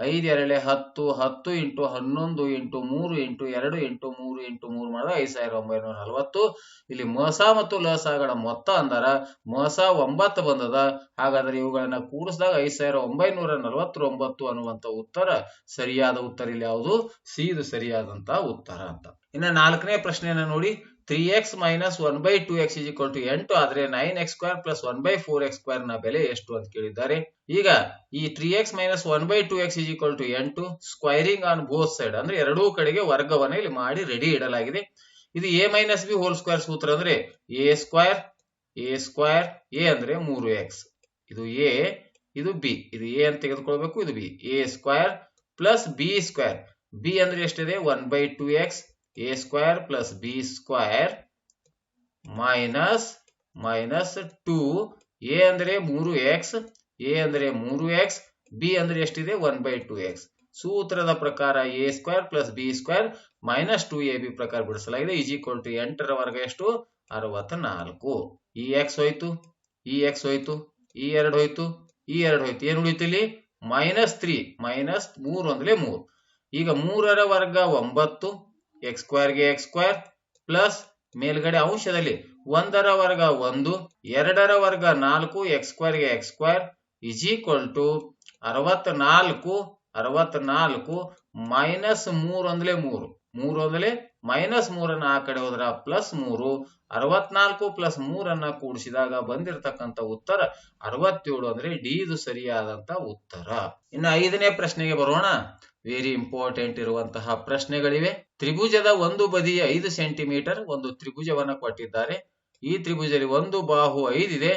ಐದ್ ಎರಳೆ ಹತ್ತು ಹತ್ತು ಇಂಟು ಹನ್ನೊಂದು ಇಂಟು ಮೂರು ಇಂಟು ಎರಡು ಇಂಟು ಮೂರು ಇಂಟು ಮೂರು ಮಾಡಿದ್ರೆ ಐದ್ ಸಾವಿರ ಒಂಬೈನೂರ ನಲವತ್ತು. ಇಲ್ಲಿ ಮಸ ಮತ್ತು ಲಸಗಳ ಮೊತ್ತ ಅಂದರ, ಮಸ ಒಂಬತ್ತು ಬಂದದ. ಹಾಗಾದ್ರೆ ಇವುಗಳನ್ನ ಕೂಡಿಸಿದಾಗ ಐದ್ ಸಾವಿರ ಒಂಬೈನೂರ ನಲವತ್ತೊಂಬತ್ತು ಅನ್ನುವಂತ ಉತ್ತರ, ಸರಿಯಾದ ಉತ್ತರ ಇಲ್ಲಿ ಯಾವುದು? ಸಿ ಇದು ಸರಿಯಾದಂತ ಉತ್ತರ ಅಂತ. ಇನ್ನ ನಾಲ್ಕನೇ ಪ್ರಶ್ನೆಯನ್ನ ನೋಡಿ. Three x minus one by two x is to ಎಂಟು ಆದ್ರೆ nine x square plus one by four x ಸ್ಕ್ವೇರ್ನ ಬೆಲೆ ಎಷ್ಟು ಅಂತ ಕೇಳಿದ್ದಾರೆ. ಈಗ ಈ three x minus one by two x is to ಎಂಟು ಸ್ಕ್ವೈರಿಂಗ್ ಆನ್ ಬೋತ್ ಸೈಡ್ ಅಂದ್ರೆ ಎರಡೂ ಕಡೆಗೆ ವರ್ಗವನ್ನ ಇಲ್ಲಿ ಮಾಡಿ ರೆಡಿ ಇಡಲಾಗಿದೆ. ಇದು A minus B whole square ಸೂತ್ರ ಅಂದ್ರೆ A square A square A ಅಂದ್ರೆ ಮೂರು ಎಕ್ಸ್ ಇದು ಎ ಇದು ಬಿ ಇದು ಎ ಅಂತ ತೆಗೆದುಕೊಳ್ಬೇಕು, ಇದು B A square plus B square B ಅಂದ್ರೆ ಎಷ್ಟಿದೆ? One by two X A square plus B square minus minus two A ಅಂದ್ರೆ ಮೂರು ಎಕ್ಸ್ ಎ ಅಂದ್ರೆ ಮೂರು ಎಕ್ಸ್ ಬಿ ಅಂದ್ರೆ ಎಷ್ಟಿದೆ? ಒನ್ ಬೈ ಟು ಎಕ್ಸ್ ಸೂತ್ರದ ಪ್ರಕಾರ A square plus B square minus two A B ಪ್ರಕಾರ ಬಿಡಿಸಲಾಗಿದೆ. ಇಸ್ ಈಕ್ವಲ್ ಟು ಎಂಟರ ವರ್ಗ ಎಷ್ಟು? ಅರವತ್ನಾಲ್ಕು. ಈ ಎಕ್ಸ್ ಹೋಯ್ತು, ಈ ಎಕ್ಸ್ ಹೋಯ್ತು, ಈ ಎರಡು ಹೋಯ್ತು, ಈ ಎರಡು ಹೋಯ್ತು. ಏನು ಉಳಿತು ಇಲ್ಲಿ? ಮೈನಸ್ ತ್ರೀ ಮೈನಸ್ ಮೂರು ಅಂದ್ರೆ ಮೂರು. ಈಗ ಮೂರರ ವರ್ಗ ಒಂಬತ್ತು ಎಕ್ಸ್ ಸ್ಕ್ವೇರ್ಗೆ ಎಕ್ಸ್ ಸ್ಕ್ವೇರ್ ಪ್ಲಸ್ ಮೇಲ್ಗಡೆ ಅಂಶದಲ್ಲಿ ಒಂದರ ವರ್ಗ ಒಂದು, ಎರಡರ ವರ್ಗ ನಾಲ್ಕು ಎಕ್ಸ್ ಸ್ಕ್ವೇರ್ಗೆ X square is equal to ಅರವತ್ನಾಲ್ಕು ಅರವತ್ನಾಲ್ಕು ಮೈನಸ್ ಮೂರು ಅಂದ್ರೆ ಮೂರು. ಮೂರು ಅಂದ್ರೆ ಮೈನಸ್ ಮೂರನ್ನ ಆ ಕಡೆ ಹೋದ್ರ ಪ್ಲಸ್ ಮೂರು. ಅರವತ್ನಾಲ್ಕು ಪ್ಲಸ್ ಮೂರನ್ನ ಕೂಡಿಸಿದಾಗ ಬಂದಿರತಕ್ಕಂತ ಉತ್ತರ ಅರವತ್ತೇಳು ಅಂದ್ರೆ ಡಿ ಇದು ಸರಿಯಾದಂತ ಉತ್ತರ. ಇನ್ನು ಐದನೇ ಪ್ರಶ್ನೆಗೆ ಬರೋಣ. ವೆರಿ ಇಂಪಾರ್ಟೆಂಟ್ ಇರುವಂತಹ ಪ್ರಶ್ನೆಗಳಿವೆ. ತ್ರಿಭುಜದ ಒಂದು ಬದಿಯ ಐದು ಸೆಂಟಿಮೀಟರ್ ಒಂದು ತ್ರಿಭುಜವನ್ನು ಕೊಟ್ಟಿದ್ದಾರೆ. ಈ ತ್ರಿಭುಜದಲ್ಲಿ ಒಂದು ಬಾಹು ಐದಿದೆ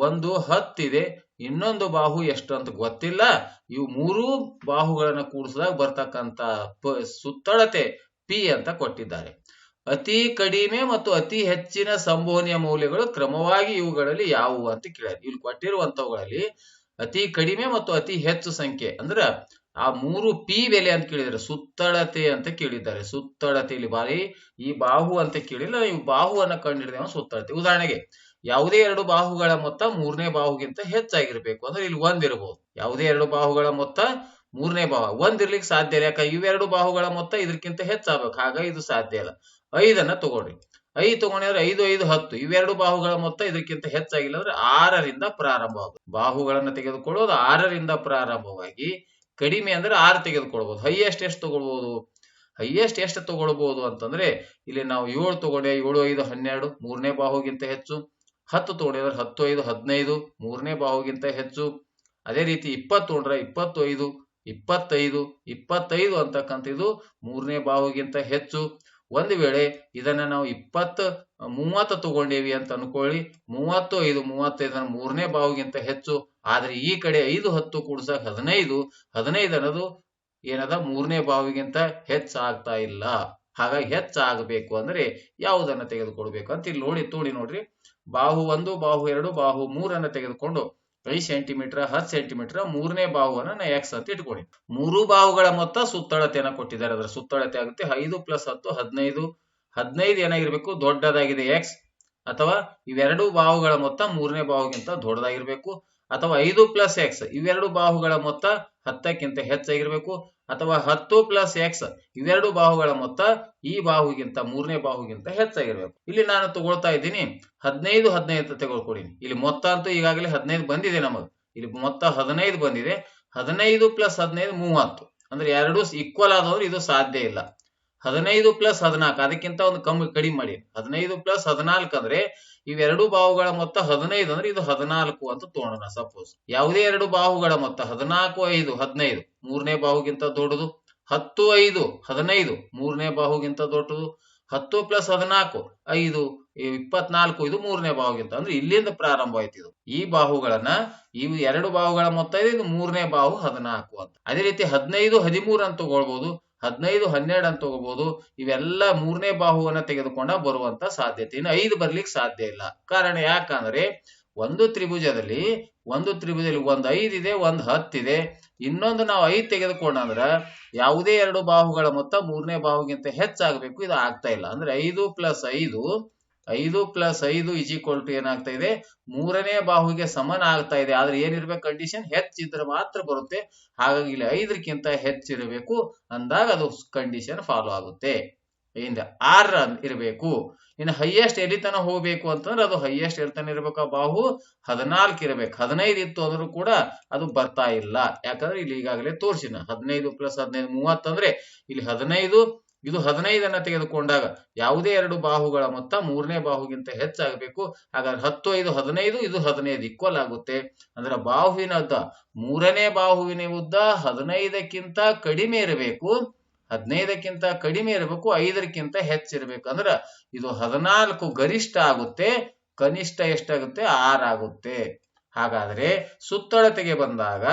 ಒಂದು ಹತ್ತಿದೆ ಇನ್ನೊಂದು ಬಾಹು ಎಷ್ಟು ಅಂತ ಗೊತ್ತಿಲ್ಲ. ಇವು ಮೂರೂ ಬಾಹುಗಳನ್ನು ಕೂಡಿಸಿದಾಗ ಬರ್ತಕ್ಕಂತ ಸುತ್ತಳತೆ ಪಿ ಅಂತ ಕೊಟ್ಟಿದ್ದಾರೆ. ಅತಿ ಕಡಿಮೆ ಮತ್ತು ಅತಿ ಹೆಚ್ಚಿನ ಸಂಭವನೀಯ ಮೌಲ್ಯಗಳು ಕ್ರಮವಾಗಿ ಇವುಗಳಲ್ಲಿ ಯಾವುವು ಅಂತ ಕೇಳಿದ್ರು ಇಲ್ಲಿ ಕೊಟ್ಟಿರುವಂತವುಗಳಲ್ಲಿ ಅತಿ ಕಡಿಮೆ ಮತ್ತು ಅತಿ ಹೆಚ್ಚು ಸಂಖ್ಯೆ ಅಂದ್ರ ಆ ಮೂರು ಪಿ ಬೆಲೆ ಅಂತ ಕೇಳಿದ್ದಾರೆ. ಸುತ್ತಳತೆ ಅಂತ ಕೇಳಿದ್ದಾರೆ. ಸುತ್ತಳತೆ ಇಲ್ಲಿ ಬಾರಿ ಈ ಬಾಹು ಅಂತ ಕೇಳಿಲ್ಲ, ಈ ಬಾಹುವನ್ನ ಕಂಡಿಡಿದ ಸುತ್ತಳತೆ. ಉದಾಹರಣೆಗೆ, ಯಾವುದೇ ಎರಡು ಬಾಹುಗಳ ಮೊತ್ತ ಮೂರನೇ ಬಾಹುಗಿಂತ ಹೆಚ್ಚಾಗಿರ್ಬೇಕು. ಅಂದ್ರೆ ಇಲ್ಲಿ ಒಂದಿರಬಹುದು ಯಾವುದೇ ಎರಡು ಬಾಹುಗಳ ಮೊತ್ತ ಮೂರನೇ ಬಾಹು. ಒಂದಿರ್ಲಿಕ್ಕೆ ಸಾಧ್ಯ ಇಲ್ಲ. ಯಾಕೆ ಇವೆರಡು ಬಾಹುಗಳ ಮೊತ್ತ ಇದಕ್ಕಿಂತ ಹೆಚ್ಚಾಗಬೇಕು. ಹಾಗ ಇದು ಸಾಧ್ಯ ಇಲ್ಲ. ಐದನ್ನ ತಗೊಳ್ರಿ ಐದು ತಗೊಂಡ್ರೆ ಐದು ಐದು, ಹತ್ತು. ಇವೆರಡು ಬಾಹುಗಳ ಮೊತ್ತ ಇದಕ್ಕಿಂತ ಹೆಚ್ಚಾಗಿಲ್ಲ ಅಂದ್ರೆ ಆರರಿಂದ ಪ್ರಾರಂಭವಾಗುತ್ತೆ ಬಾಹುಗಳನ್ನ ತೆಗೆದುಕೊಳ್ಳೋದು ಆರರಿಂದ ಪ್ರಾರಂಭವಾಗಿ ಕಡಿಮೆ ಅಂದ್ರೆ ಆರು ತೆಗೆದುಕೊಳ್ಬಹುದು ಹೈಯೆಸ್ಟ್ ಎಷ್ಟು ತಗೊಳ್ಬಹುದು ಹೈಯೆಸ್ಟ್ ಎಷ್ಟು ತಗೊಳ್ಬಹುದು ಅಂತಂದ್ರೆ, ಇಲ್ಲಿ ನಾವು ಏಳು ತಗೊಂಡೆ, ಏಳು, ಐದು, ಹನ್ನೆರಡು, ಮೂರನೇ ಬಾಹುಗಿಂತ ಹೆಚ್ಚು. ಹತ್ತು ತಗೊಂಡಿದ್ರೆ ಹತ್ತು, ಐದು, ಹದಿನೈದು, ಮೂರನೇ ಬಾಹುಗಿಂತ ಹೆಚ್ಚು. ಅದೇ ರೀತಿ ಇಪ್ಪತ್ತು ತಗೊಂಡ್ರೆ ಇಪ್ಪತ್ತು ಐದು ಇಪ್ಪತ್ತೈದು ಇಪ್ಪತ್ತೈದು ಅಂತಕ್ಕಂಥ ಇದು ಮೂರನೇ ಬಾಹುಗಿಂತ ಹೆಚ್ಚು. ಒಂದು ವೇಳೆ ಇದನ್ನ ನಾವು ಇಪ್ಪತ್ತು, ಮೂವತ್ತು ತಗೊಂಡೇವಿ ಅಂತ ಅನ್ಕೊಳ್ಳಿ. ಮೂವತ್ತು, ಐದು ಮೂವತ್ತೈದರ ಮೂರನೇ ಬಾಹುಗಿಂತ ಹೆಚ್ಚು. ಆದ್ರೆ ಈ ಕಡೆ ಐದು ಹತ್ತು ಕೂಡ್ಸಕ್ ಹದಿನೈದು ಹದಿನೈದು ಅನ್ನೋದು ಏನದ? ಮೂರನೇ ಬಾವಿಗಿಂತ ಹೆಚ್ಚಾಗ್ತಾ ಇಲ್ಲ. ಹಾಗಾಗಿ ಹೆಚ್ಚಾಗಬೇಕು ಅಂದ್ರೆ ಯಾವುದನ್ನ ತೆಗೆದುಕೊಳ್ಬೇಕು ಅಂತ ಇಲ್ಲಿ ನೋಡಿ, ತೋಡಿ ನೋಡ್ರಿ. ಬಾಹು ಒಂದು, ಬಾಹು ಎರಡು, ಬಾಹು ಮೂರನ್ನ ತೆಗೆದುಕೊಂಡು ಐದು ಸೆಂಟಿಮೀಟರ್ ಹತ್ತು ಸೆಂಟಿಮೀಟರ್ ಮೂರನೇ ಬಾಹುವನ್ನ ನಾ ಎಕ್ಸ್ ಅಂತ ಇಟ್ಕೊಳ್ಳಿ ಮೂರು ಬಾಹುಗಳ ಮೊತ್ತ ಸುತ್ತಳತೆಯನ್ನ ಕೊಟ್ಟಿದ್ದಾರೆ. ಅದರ ಸುತ್ತಳತೆ ಆಗುತ್ತೆ ಐದು ಪ್ಲಸ್ ಹತ್ತು, ಹದಿನೈದು. ಹದಿನೈದು ಏನಾಗಿರ್ಬೇಕು? ದೊಡ್ಡದಾಗಿದೆ ಎಕ್ಸ್ ಅಥವಾ ಇವೆರಡು ಬಾಹುಗಳ ಮೊತ್ತ ಮೂರನೇ ಬಾಹುಗಿಂತ ದೊಡ್ಡದಾಗಿರ್ಬೇಕು. ಅಥವಾ ಐದು ಪ್ಲಸ್ ಎಕ್ಸ್ ಇವೆರಡು ಬಾಹುಗಳ ಮೊತ್ತ ಹತ್ತಕ್ಕಿಂತ ಹೆಚ್ಚಾಗಿರ್ಬೇಕು. ಅಥವಾ ಹತ್ತು ಪ್ಲಸ್ ಎಕ್ಸ್ ಇವೆರಡು ಬಾಹುಗಳ ಮೊತ್ತ ಈ ಬಾಹುಗಿಂತ ಮೂರನೇ ಬಾಹುಗಿಂತ ಹೆಚ್ಚಾಗಿರ್ಬೇಕು. ಇಲ್ಲಿ ನಾನು ತಗೊಳ್ತಾ ಇದ್ದೀನಿ. ಹದಿನೈದು ಹದಿನೈದು ತೆಗೆದುಕೊಡಿನಿ ಇಲ್ಲಿ ಮೊತ್ತ ಅಂತೂ ಈಗಾಗಲೇ ಹದಿನೈದು ಬಂದಿದೆ ನಮಗೆ. ಇಲ್ಲಿ ಮೊತ್ತ ಹದಿನೈದು ಬಂದಿದೆ. ಹದಿನೈದು ಪ್ಲಸ್ ಹದಿನೈದು ಮೂವತ್ತು. ಅಂದ್ರೆ ಎರಡು ಈಕ್ವಲ್ ಆದವ್ರು ಇದು ಸಾಧ್ಯ ಇಲ್ಲ. ಹದಿನೈದು ಪ್ಲಸ್ ಹದಿನಾಲ್ಕು. ಅದಕ್ಕಿಂತ ಒಂದು ಕಮ್ಮಿ, ಕಡಿಮೆ ಮಾಡಿ. ಹದಿನೈದು ಪ್ಲಸ್ ಹದಿನಾಲ್ಕು ಅಂದ್ರೆ ಇವೆರಡು ಬಾಹುಗಳ ಮೊತ್ತ ಹದಿನೈದು ಅಂದ್ರೆ ಇದು ಹದಿನಾಲ್ಕು ಅಂತ ತೋಣೋಣ ಸಪೋಸ್ ಯಾವುದೇ ಎರಡು ಬಾಹುಗಳ ಮೊತ್ತ, ಹದಿನಾಲ್ಕು, ಐದು, ಹದಿನೈದು. ಮೂರನೇ ಬಾಹುಗಿಂತ ದೊಡ್ಡದು. ಹತ್ತು, ಐದು, ಹದಿನೈದು. ಮೂರನೇ ಬಾಹುಗಿಂತ ದೊಡ್ಡದು. ಹತ್ತು ಪ್ಲಸ್ ಹದಿನಾಲ್ಕು, ಐದು, ಇಪ್ಪತ್ನಾಲ್ಕು, ಇದು ಮೂರನೇ ಬಾಹುಗಿಂತ. ಅಂದ್ರೆ ಇಲ್ಲಿಂದ ಪ್ರಾರಂಭ ಆಯ್ತು ಇದು. ಈ ಬಾಹುಗಳನ್ನ ಇವು ಎರಡು ಬಾಹುಗಳ ಮೊತ್ತ ಇದು ಮೂರನೇ ಬಾಹು ಹದಿನಾಲ್ಕು ಅಂತ. ಅದೇ ರೀತಿ ಹದಿನೈದು, ಹದಿಮೂರು ಅಂತ ತಗೊಳ್ಬಹುದು ಹದಿನೈದು, ಹನ್ನೆರಡು ಅಂತ ತಗೋಬಹುದು ಇವೆಲ್ಲ ಮೂರನೇ ಬಾಹುವನ್ನ ತೆಗೆದುಕೊಂಡ ಬರುವಂತ ಸಾಧ್ಯತೆ. ಇನ್ನು ಐದು ಬರ್ಲಿಕ್ಕೆ ಸಾಧ್ಯ ಇಲ್ಲ. ಕಾರಣ ಯಾಕಂದ್ರೆ ಒಂದು ತ್ರಿಭುಜದಲ್ಲಿ ಒಂದು ತ್ರಿಭುಜದಲ್ಲಿ ಒಂದ್ ಐದ್ ಇದೆ, ಒಂದ್ ಹತ್ತಿದೆ ಇನ್ನೊಂದು ನಾವು ಐದ್ ತೆಗೆದುಕೊಂಡಂದ್ರ ಯಾವುದೇ ಎರಡು ಬಾಹುಗಳ ಮೊತ್ತ ಮೂರನೇ ಬಾಹುಗಿಂತ ಹೆಚ್ಚಾಗಬೇಕು. ಇದು ಆಗ್ತಾ ಇಲ್ಲ. ಅಂದ್ರೆ ಐದು ಪ್ಲಸ್ ಐದು ಐದು ಪ್ಲಸ್ ಐದು ಇಸ್ ಈಕ್ವಲ್ ಟು ಏನಾಗ್ತಾ ಇದೆ? ಮೂರನೇ ಬಾಹುಗೆ ಸಮನ ಆಗ್ತಾ ಇದೆ. ಆದ್ರೆ ಏನಿರ್ಬೇಕು? ಕಂಡೀಷನ್ ಹೆಚ್ಚಿದ್ರೆ ಮಾತ್ರ ಬರುತ್ತೆ. ಹಾಗಾಗಿ ಇಲ್ಲಿ ಐದಕ್ಕಿಂತ ಹೆಚ್ಚಿರಬೇಕು ಅಂದಾಗ ಅದು ಕಂಡೀಷನ್ ಫಾಲೋ ಆಗುತ್ತೆ. ಇಂದ ಆರ್ ಇರಬೇಕು. ಇನ್ನು ಹೈಯೆಸ್ಟ್ ಎಲ್ಲಿ ತನ ಹೋಗ್ಬೇಕು ಅಂತಂದ್ರೆ ಅದು ಹೈಯೆಸ್ಟ್ ಎಲ್ಲಿ ಇರ್ಬೇಕು ಆ ಬಾಹು? ಹದಿನಾಲ್ಕು ಇರಬೇಕು. ಹದಿನೈದು ಇತ್ತು ಅಂದ್ರೂ ಕೂಡ ಅದು ಬರ್ತಾ ಇಲ್ಲ. ಯಾಕಂದ್ರೆ ಇಲ್ಲಿ ಈಗಾಗಲೇ ತೋರಿಸಿನ ಹದಿನೈದು ಪ್ಲಸ್ ಹದಿನೈದು ಮೂವತ್ತಂದ್ರೆ ಇಲ್ಲಿ ಹದಿನೈದು ಇದು ಹದಿನೈದನ್ನ ತೆಗೆದುಕೊಂಡಾಗ ಯಾವುದೇ ಎರಡು ಬಾಹುಗಳ ಮೊತ್ತ ಮೂರನೇ ಬಾಹುಗಿಂತ ಹೆಚ್ಚಾಗಬೇಕು. ಹಾಗಾದ್ರೆ ಹತ್ತು ಐದು ಹದಿನೈದು, ಇದು ಹದಿನೈದು ಈಕ್ವಲ್ ಆಗುತ್ತೆ. ಅಂದ್ರೆ ಬಾಹುವಿನ ಉದ್ದ ಮೂರನೇ ಬಾಹುವಿನ ಉದ್ದ ಹದಿನೈದಕ್ಕಿಂತ ಕಡಿಮೆ ಇರಬೇಕು. ಹದಿನೈದಕ್ಕಿಂತ ಕಡಿಮೆ ಇರಬೇಕು, ಐದಕ್ಕಿಂತ ಹೆಚ್ಚಿರಬೇಕು ಅಂದ್ರೆ ಇದು ಹದಿನಾಲ್ಕು ಗರಿಷ್ಠ ಆಗುತ್ತೆ, ಕನಿಷ್ಠ ಎಷ್ಟಾಗುತ್ತೆ ಆರಾಗುತ್ತೆ ಹಾಗಾದ್ರೆ ಸುತ್ತಳತೆಗೆ ಬಂದಾಗ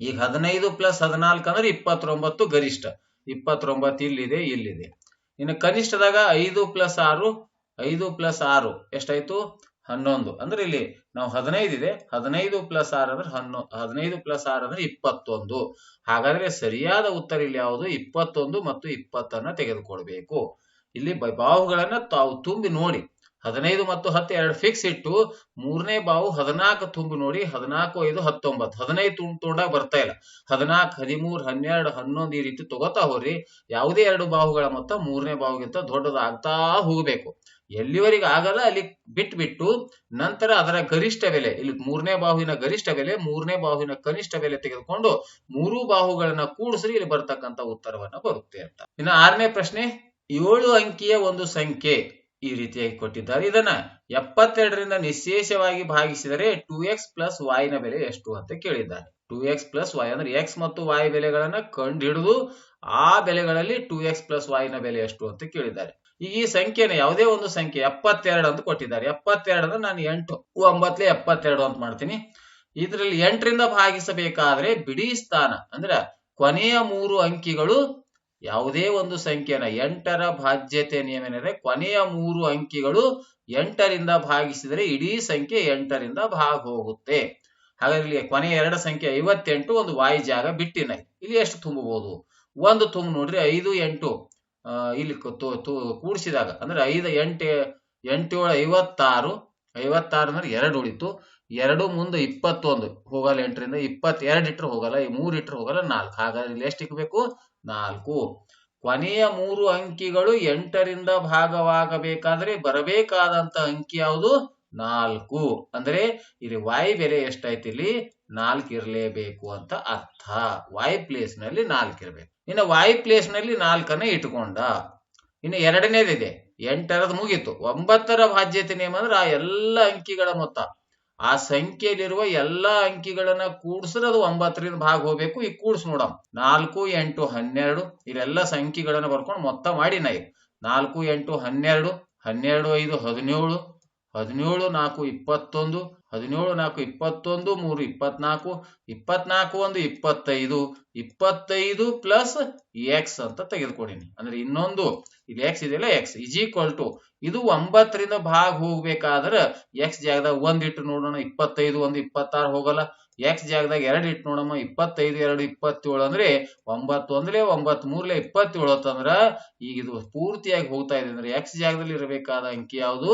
ಈಗ ಹದಿನೈದು ಪ್ಲಸ್ ಹದಿನಾಲ್ಕು ಅಂದ್ರೆ ಇಪ್ಪತ್ತೊಂಬತ್ತು ಗರಿಷ್ಠ. ಇಪ್ಪತ್ತೊಂಬತ್ತು ಇಲ್ಲಿದೆ. ಇಲ್ಲಿದೆ ಇನ್ನು ಕನಿಷ್ಠದಾಗ ಐದು ಪ್ಲಸ್ ಆರು, ಐದು ಪ್ಲಸ್ ಆರು, ಎಷ್ಟಾಯ್ತು? ಹನ್ನೊಂದು. ಅಂದ್ರೆ ಇಲ್ಲಿ ನಾವು ಹದಿನೈದು ಇದೆ, ಹದಿನೈದು ಪ್ಲಸ್ ಆರು ಅಂದ್ರೆ ಹನ್ನೊ, ಹದಿನೈದು ಪ್ಲಸ್ ಆರು ಅಂದ್ರೆ ಇಪ್ಪತ್ತೊಂದು. ಹಾಗಾದ್ರೆ ಸರಿಯಾದ ಉತ್ತರ ಇಲ್ಲಿ ಯಾವುದು? ಇಪ್ಪತ್ತೊಂದು ಮತ್ತು ಇಪ್ಪತ್ತನ್ನ ತೆಗೆದುಕೊಳ್ಬೇಕು. ಇಲ್ಲಿ ಬಾಹುಗಳನ್ನ ತಾವು ತುಂಬಿ ನೋಡಿ. ಹದಿನೈದು ಮತ್ತು ಹತ್ತು ಎರಡು ಫಿಕ್ಸ್ ಇಟ್ಟು ಮೂರನೇ ಬಾವು ಹದಿನಾಲ್ಕು ತುಂಬು ನೋಡಿ, ಹದಿನಾಲ್ಕು ಐದು ಹತ್ತೊಂಬತ್ತು. ಹದಿನೈದು ತುಂಬ ತೊಗೊಂಡಾಗ ಬರ್ತಾ ಇಲ್ಲ. ಹದಿನಾಲ್ಕು, ಹದಿಮೂರು, ಹನ್ನೆರಡು, ಹನ್ನೊಂದು ಈ ರೀತಿ ತಗೋತಾ ಹೋರಿ ಯಾವುದೇ ಎರಡು ಬಾಹುಗಳ ಮೊತ್ತ ಮೂರನೇ ಬಾವುಗಿಂತ ದೊಡ್ಡದಾಗ್ತಾ ಹೋಗಬೇಕು. ಎಲ್ಲಿವರೆಗೆ ಆಗಲ್ಲ, ಅಲ್ಲಿ ಬಿಟ್ಬಿಟ್ಟು ನಂತರ ಅದರ ಗರಿಷ್ಠ ಬೆಲೆ, ಇಲ್ಲಿ ಮೂರನೇ ಬಾಹುವಿನ ಗರಿಷ್ಠ ಬೆಲೆ, ಮೂರನೇ ಬಾಹುವಿನ ಕನಿಷ್ಠ ಬೆಲೆ ತೆಗೆದುಕೊಂಡು ಮೂರು ಬಾಹುಗಳನ್ನ ಕೂಡಿಸ್ರಿ, ಇಲ್ಲಿ ಬರ್ತಕ್ಕಂಥ ಉತ್ತರವನ್ನ ಬರುತ್ತೆ ಅಂತ. ಇನ್ನು ಆರನೇ ಪ್ರಶ್ನೆ, ಏಳು ಅಂಕಿಯ ಒಂದು ಸಂಖ್ಯೆ. ಈ ರೀತಿಯಾಗಿ ಕೊಟ್ಟಿದ್ದಾರೆ. ಇದನ್ನ ಎಪ್ಪತ್ತೆರಡರಿಂದ ನಿಶೇಷವಾಗಿ ಭಾಗಿಸಿದರೆ ಟೂ ಎಕ್ಸ್ ಪ್ಲಸ್ನ ಬೆಲೆ ಎಷ್ಟು ಅಂತ ಕೇಳಿದ್ದಾರೆ. ಟೂ ಎಕ್ಸ್ ಪ್ಲಸ್ ವೈ ಅಂದ್ರೆ ಎಕ್ಸ್ ಮತ್ತು ವೈ ಬೆಲೆಗಳನ್ನ ಕಂಡು ಹಿಡಿದು ಆ ಬೆಲೆಗಳಲ್ಲಿ ಟೂ ಎಕ್ಸ್ ಪ್ಲಸ್ನ ಬೆಲೆ ಎಷ್ಟು ಅಂತ ಕೇಳಿದ್ದಾರೆ. ಈ ಸಂಖ್ಯೆನ ಯಾವುದೇ ಒಂದು ಸಂಖ್ಯೆ ಎಪ್ಪತ್ತೆರಡು ಅಂತ ಕೊಟ್ಟಿದ್ದಾರೆ. ಎಪ್ಪತ್ತೆರಡು ಅಂದ್ರೆ ನಾನು ಎಂಟು ಒಂಬತ್ಲೆ ಎಪ್ಪತ್ತೆರಡು ಅಂತ ಮಾಡ್ತೀನಿ. ಇದರಲ್ಲಿ ಎಂಟರಿಂದ ಭಾಗಿಸಬೇಕಾದ್ರೆ ಬಿಡಿ ಸ್ಥಾನ ಅಂದ್ರೆ ಕೊನೆಯ ಮೂರು ಅಂಕಿಗಳು ಯಾವುದೇ ಒಂದು ಸಂಖ್ಯೆನ ಎಂಟರ ಬಾಧ್ಯತೆ ನಿಯಮ ಏನಿದೆ ಕೊನೆಯ ಮೂರು ಅಂಕಿಗಳು ಎಂಟರಿಂದ ಭಾಗಿಸಿದರೆ ಇಡೀ ಸಂಖ್ಯೆ ಎಂಟರಿಂದ ಭಾಗ ಹೋಗುತ್ತೆ ಹಾಗಾದ್ರೆ ಇಲ್ಲಿ ಕೊನೆಯ ಎರಡು ಸಂಖ್ಯೆ ಐವತ್ತೆಂಟು ಒಂದು ವಾಯು ಜಾಗ ಬಿಟ್ಟಿನ ಇಲ್ಲಿ ಎಷ್ಟು ತುಂಬಬಹುದು? ಒಂದು ತುಂಬ ನೋಡ್ರಿ ಐದು ಎಂಟು. ಇಲ್ಲಿ ಕೂಡಿಸಿದಾಗ ಅಂದ್ರೆ ಐದು ಎಂಟು, ಎಂಟೇಳು ಐವತ್ತಾರು ಐವತ್ತಾರು ಅಂದ್ರೆ ಎರಡು ಉಳಿತು. ಎರಡು ಮುಂದೆ ಇಪ್ಪತ್ತೊಂದು ಹೋಗಲ್ಲ ಎಂಟರಿಂದ ಇಪ್ಪತ್ತೆರಡು ಇಟ್ರೆ ಹೋಗಲ್ಲ ಮೂರು ಇಟ್ರೆ ಹೋಗಲ್ಲ ನಾಲ್ಕು. ಹಾಗಾದ್ರೆ ಇಲ್ಲಿ ಎಷ್ಟು ಇಕ್ಬೇಕು? ನಾಲ್ಕು, ಕೊನೆಯ ಮೂರು ಅಂಕಿಗಳು ಎಂಟರಿಂದ ಭಾಗವಾಗಬೇಕಾದ್ರೆ ಬರಬೇಕಾದಂತ ಅಂಕಿ ಯಾವುದು? ನಾಲ್ಕು. ಅಂದ್ರೆ ಇಲ್ಲಿ ವಾಯ್ ಬೆಲೆ ಎಷ್ಟಾಯ್ತು ಇಲ್ಲಿ? ನಾಲ್ಕು ಇರಲೇಬೇಕು ಅಂತ ಅರ್ಥ. ವಾಯ್ ಪ್ಲೇಸ್ನಲ್ಲಿ ನಾಲ್ಕು ಇರಬೇಕು. ಇನ್ನು ವಾಯ್ ಪ್ಲೇಸ್ನಲ್ಲಿ ನಾಲ್ಕನ್ನ ಇಟ್ಕೊಂಡ ಇನ್ನು ಎರಡನೇದಿದೆ. ಎಂಟರದ್ ಮುಗೀತು. ಒಂಬತ್ತರ ಬಾಧ್ಯತೆ ನೇಮ ಅಂದ್ರೆ ಆ ಎಲ್ಲ ಅಂಕಿಗಳ ಮೊತ್ತ. ಆ ಸಂಖ್ಯೆಯಲ್ಲಿರುವ ಎಲ್ಲಾ ಅಂಕಿಗಳನ್ನ ಕೂಡ್ಸಿದ್ರೆ ಅದು ಒಂಬತ್ತರಿಂದ ಭಾಗ ಹೋಗ್ಬೇಕು ಈಗ ಕೂಡ್ಸ್ ನೋಡಮ್. ನಾಲ್ಕು, ಎಂಟು, ಹನ್ನೆರಡು ಇಲ್ಲೆಲ್ಲ ಸಂಖ್ಯೆಗಳನ್ನ ಬರ್ಕೊಂಡು ಮೊತ್ತ ಮಾಡಿ ನಾ. ನಾಲ್ಕು, ಎಂಟು, ಹನ್ನೆರಡು ಹನ್ನೆರಡು, ಐದು, ಹದಿನೇಳು ಹದಿನೇಳು, ನಾಲ್ಕು, ಇಪ್ಪತ್ತೊಂದು ಹದಿನೇಳು, ನಾಲ್ಕು, ಇಪ್ಪತ್ತೊಂದು, ಮೂರು, ಇಪ್ಪತ್ನಾಲ್ಕು ಇಪ್ಪತ್ನಾಲ್ಕು ಒಂದು, ಇಪ್ಪತ್ತೈದು ಇಪ್ಪತ್ತೈದು ಪ್ಲಸ್ ಎಕ್ಸ್ ಅಂತ ತೆಗೆದುಕೊಡಿನಿ. ಅಂದ್ರೆ ಇನ್ನೊಂದು, ಇಲ್ಲಿ ಎಕ್ಸ್ ಇದೆಯಲ್ಲ ಎಕ್ಸ್ ಇಸ್ ಈಕ್ವಲ್ ಟು ಇದು ಒಂಬತ್ತರಿಂದ ಭಾಗ ಹೋಗ್ಬೇಕಾದ್ರೆ ಎಕ್ಸ್ ಜಾಗದಾಗ ಒಂದ್ ಇಟ್ಟು ನೋಡೋಣ, ಇಪ್ಪತ್ತೈದು ಒಂದು, ಇಪ್ಪತ್ತಾರು ಹೋಗಲ್ಲ. ಎಕ್ಸ್ ಜಾಗದಾಗ ಎರಡು ಇಟ್ಟು ನೋಡಮ್ಮ, ಇಪ್ಪತ್ತೈದು, ಎರಡು, ಇಪ್ಪತ್ತೇಳು ಅಂದ್ರೆ ಒಂಬತ್ತು ಅಂದ್ರೆ ಒಂಬತ್ತು ಮೂರ್ಲೆ ಇಪ್ಪತ್ತೇಳು ಅಂತಂದ್ರ ಈಗ ಇದು ಪೂರ್ತಿಯಾಗಿ ಹೋಗ್ತಾ ಇದೆ. ಅಂದ್ರೆ ಎಕ್ಸ್ ಜಾಗದಲ್ಲಿ ಇರಬೇಕಾದ ಅಂಕಿ ಯಾವುದು?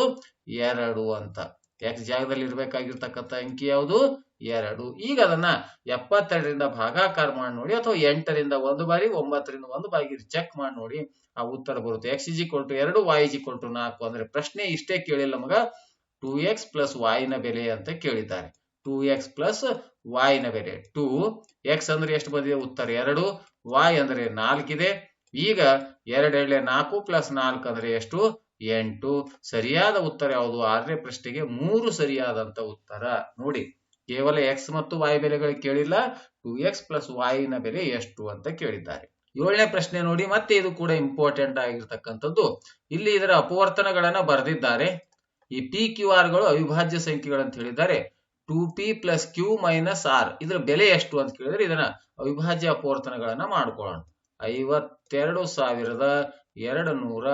ಎರಡು ಅಂತ. ಎಕ್ಸ್ ಜಾಗದಲ್ಲಿ ಇರಬೇಕಾಗಿರ್ತಕ್ಕಂಥ ಅಂಕಿ ಯಾವುದು? ಎರಡು. ಈಗ ಅದನ್ನ ಎಪ್ಪತ್ತೆರಡರಿಂದ ಭಾಗಾಕಾರ ಮಾಡಿ ನೋಡಿ ಅಥವಾ ಎಂಟರಿಂದ ಒಂದು ಬಾರಿ, ಒಂಬತ್ತರಿಂದ ಒಂದು ಬಾರಿ ಚೆಕ್ ಮಾಡಿ ನೋಡಿ, ಆ ಉತ್ತರ ಬರುತ್ತೆ. ಎಕ್ಸ್ ಇಜಿ ಕೊಲ್ಟು ಎರಡು ವೈ ಇಜಿ ಕೊಲ್ಟು ನಾಲ್ಕು. ಅಂದ್ರೆ ಪ್ರಶ್ನೆ ಇಷ್ಟೇ ಕೇಳಿಲ್ಲ ನಮಗ ಟೂ ಎಕ್ಸ್ ಪ್ಲಸ್ನ ಬೆಲೆ ಅಂತ ಕೇಳಿದ್ದಾರೆ. ಟೂ ಎಕ್ಸ್ ಪ್ಲಸ್ನ ಬೆಲೆ. ಟೂ ಎಕ್ಸ್ ಅಂದ್ರೆ ಎಷ್ಟು ಬಂದಿದೆ? ಉತ್ತರ ಎರಡು. ವಾಯ್ ಅಂದ್ರೆ ನಾಲ್ಕಿದೆ. ಈಗ ಎರಡೆರಡ್ಲೆ ನಾಲ್ಕು ಪ್ಲಸ್ ನಾಲ್ಕು ಅಂದ್ರೆ ಎಷ್ಟು? ಎಂಟು ಸರಿಯಾದ ಉತ್ತರ ಯಾವುದು? ಆರನೇ ಪ್ರಶ್ನೆಗೆ ಮೂರು ಸರಿಯಾದಂತ ಉತ್ತರ. ನೋಡಿ, ಕೇವಲ ಎಕ್ಸ್ ಮತ್ತು ವಾಯ್ ಬೆಲೆಗಳು ಕೇಳಿಲ್ಲ ಟು ಎಕ್ಸ್ ಪ್ಲಸ್ನ ಬೆಲೆ ಎಷ್ಟು ಅಂತ ಕೇಳಿದ್ದಾರೆ. ಏಳನೇ ಪ್ರಶ್ನೆ ನೋಡಿ, ಮತ್ತೆ ಇದು ಕೂಡ ಇಂಪಾರ್ಟೆಂಟ್ ಆಗಿರ್ತಕ್ಕಂಥದ್ದು. ಇಲ್ಲಿ ಇದರ ಅಪವರ್ತನಗಳನ್ನ ಬರೆದಿದ್ದಾರೆ. ಈ ಪಿ ಕ್ಯೂ ಆರ್ಗಳು ಅವಿಭಾಜ್ಯ ಸಂಖ್ಯೆಗಳಂತ ಹೇಳಿದ್ದಾರೆ. Two P plus Q minus R ಇದರ ಬೆಲೆ ಎಷ್ಟು ಅಂತ ಕೇಳಿದ್ರೆ ಇದನ್ನ ಅವಿಭಾಜ್ಯ ಅಪವರ್ತನಗಳನ್ನ ಮಾಡ್ಕೊಳ್ಳೋಣ. ಐವತ್ತೆರಡು ಸಾವಿರದ ಎರಡು ನೂರ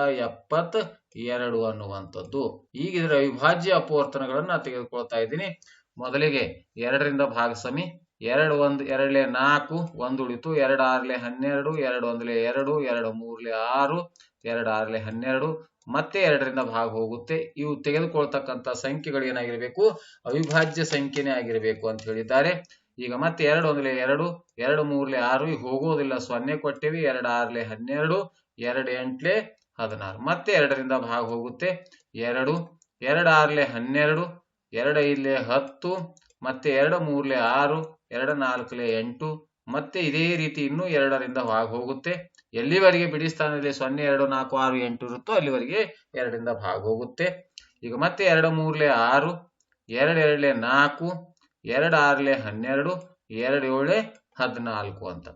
ಎರಡು ಅನ್ನುವಂಥದ್ದು. ಈಗ ಇದರ ಅವಿಭಾಜ್ಯ ಅಪವರ್ತನಗಳನ್ನ ತೆಗೆದುಕೊಳ್ತಾ ಇದ್ದೀನಿ. ಮೊದಲಿಗೆ ಎರಡರಿಂದ ಭಾಗಸಮಿ ಎರಡು ಒಂದು, ಎರಡ್ಲೆ ನಾಲ್ಕು, ಒಂದು ಉಳಿತು. ಎರಡು ಆರ್ಲೆ ಹನ್ನೆರಡು, ಎರಡು ಒಂದ್ಲೆ ಎರಡು ಎರಡು ಮೂರ್ಲೆ ಆರು, ಎರಡು ಆರ್ಲೆ ಹನ್ನೆರಡು. ಮತ್ತೆ ಎರಡರಿಂದ ಭಾಗ ಹೋಗುತ್ತೆ. ಇವು ತೆಗೆದುಕೊಳ್ತಕ್ಕಂಥ ಸಂಖ್ಯೆಗಳು ಏನಾಗಿರ್ಬೇಕು? ಅವಿಭಾಜ್ಯ ಸಂಖ್ಯೆನೇ ಆಗಿರಬೇಕು ಅಂತ ಹೇಳಿದ್ದಾರೆ. ಈಗ ಮತ್ತೆ ಎರಡು ಒಂದ್ಲೆ ಎರಡು ಎರಡು ಮೂರ್ಲೆ ಆರು ಹೋಗೋದಿಲ್ಲ. ಸೊನ್ನೆ ಕೊಟ್ಟೇವಿ. ಎರಡು ಆರ್ಲೆ ಹನ್ನೆರಡು, ಎರಡು ಎಂಟ್ಲೆ ಹದಿನಾರು. ಮತ್ತೆ ಎರಡರಿಂದ ಭಾಗ ಹೋಗುತ್ತೆ. ಎರಡು ಎರಡು ಆರ್ಲೆ ಹನ್ನೆರಡು, ಎರಡು ಐದ್ಲೆ ಹತ್ತು, ಮತ್ತೆ ಎರಡು ಮೂರ್ಲೆ ಆರು, ಎರಡು ನಾಲ್ಕಲೆ ಎಂಟು, ಮತ್ತೆ ಇದೇ ರೀತಿ ಇನ್ನೂ ಎರಡರಿಂದ ಭಾಗ ಹೋಗುತ್ತೆ. ಎಲ್ಲಿವರೆಗೆ ಬಿಡಿ ಸ್ಥಾನದಲ್ಲಿ ಸೊನ್ನೆ, ಎರಡು, ನಾಲ್ಕು, ಆರು, ಎಂಟು ಇರುತ್ತೋ ಅಲ್ಲಿವರೆಗೆ ಎರಡರಿಂದ ಭಾಗ ಹೋಗುತ್ತೆ. ಈಗ ಮತ್ತೆ ಎರಡು ಮೂರ್ಲೆ ಆರು, ಎರಡು ಎರಡ್ಲೆ ನಾಲ್ಕು, ಎರಡು ಆರ್ಲೆ ಹನ್ನೆರಡು, ಎರಡು ಏಳೆ ಹದಿನಾಲ್ಕು ಅಂತ.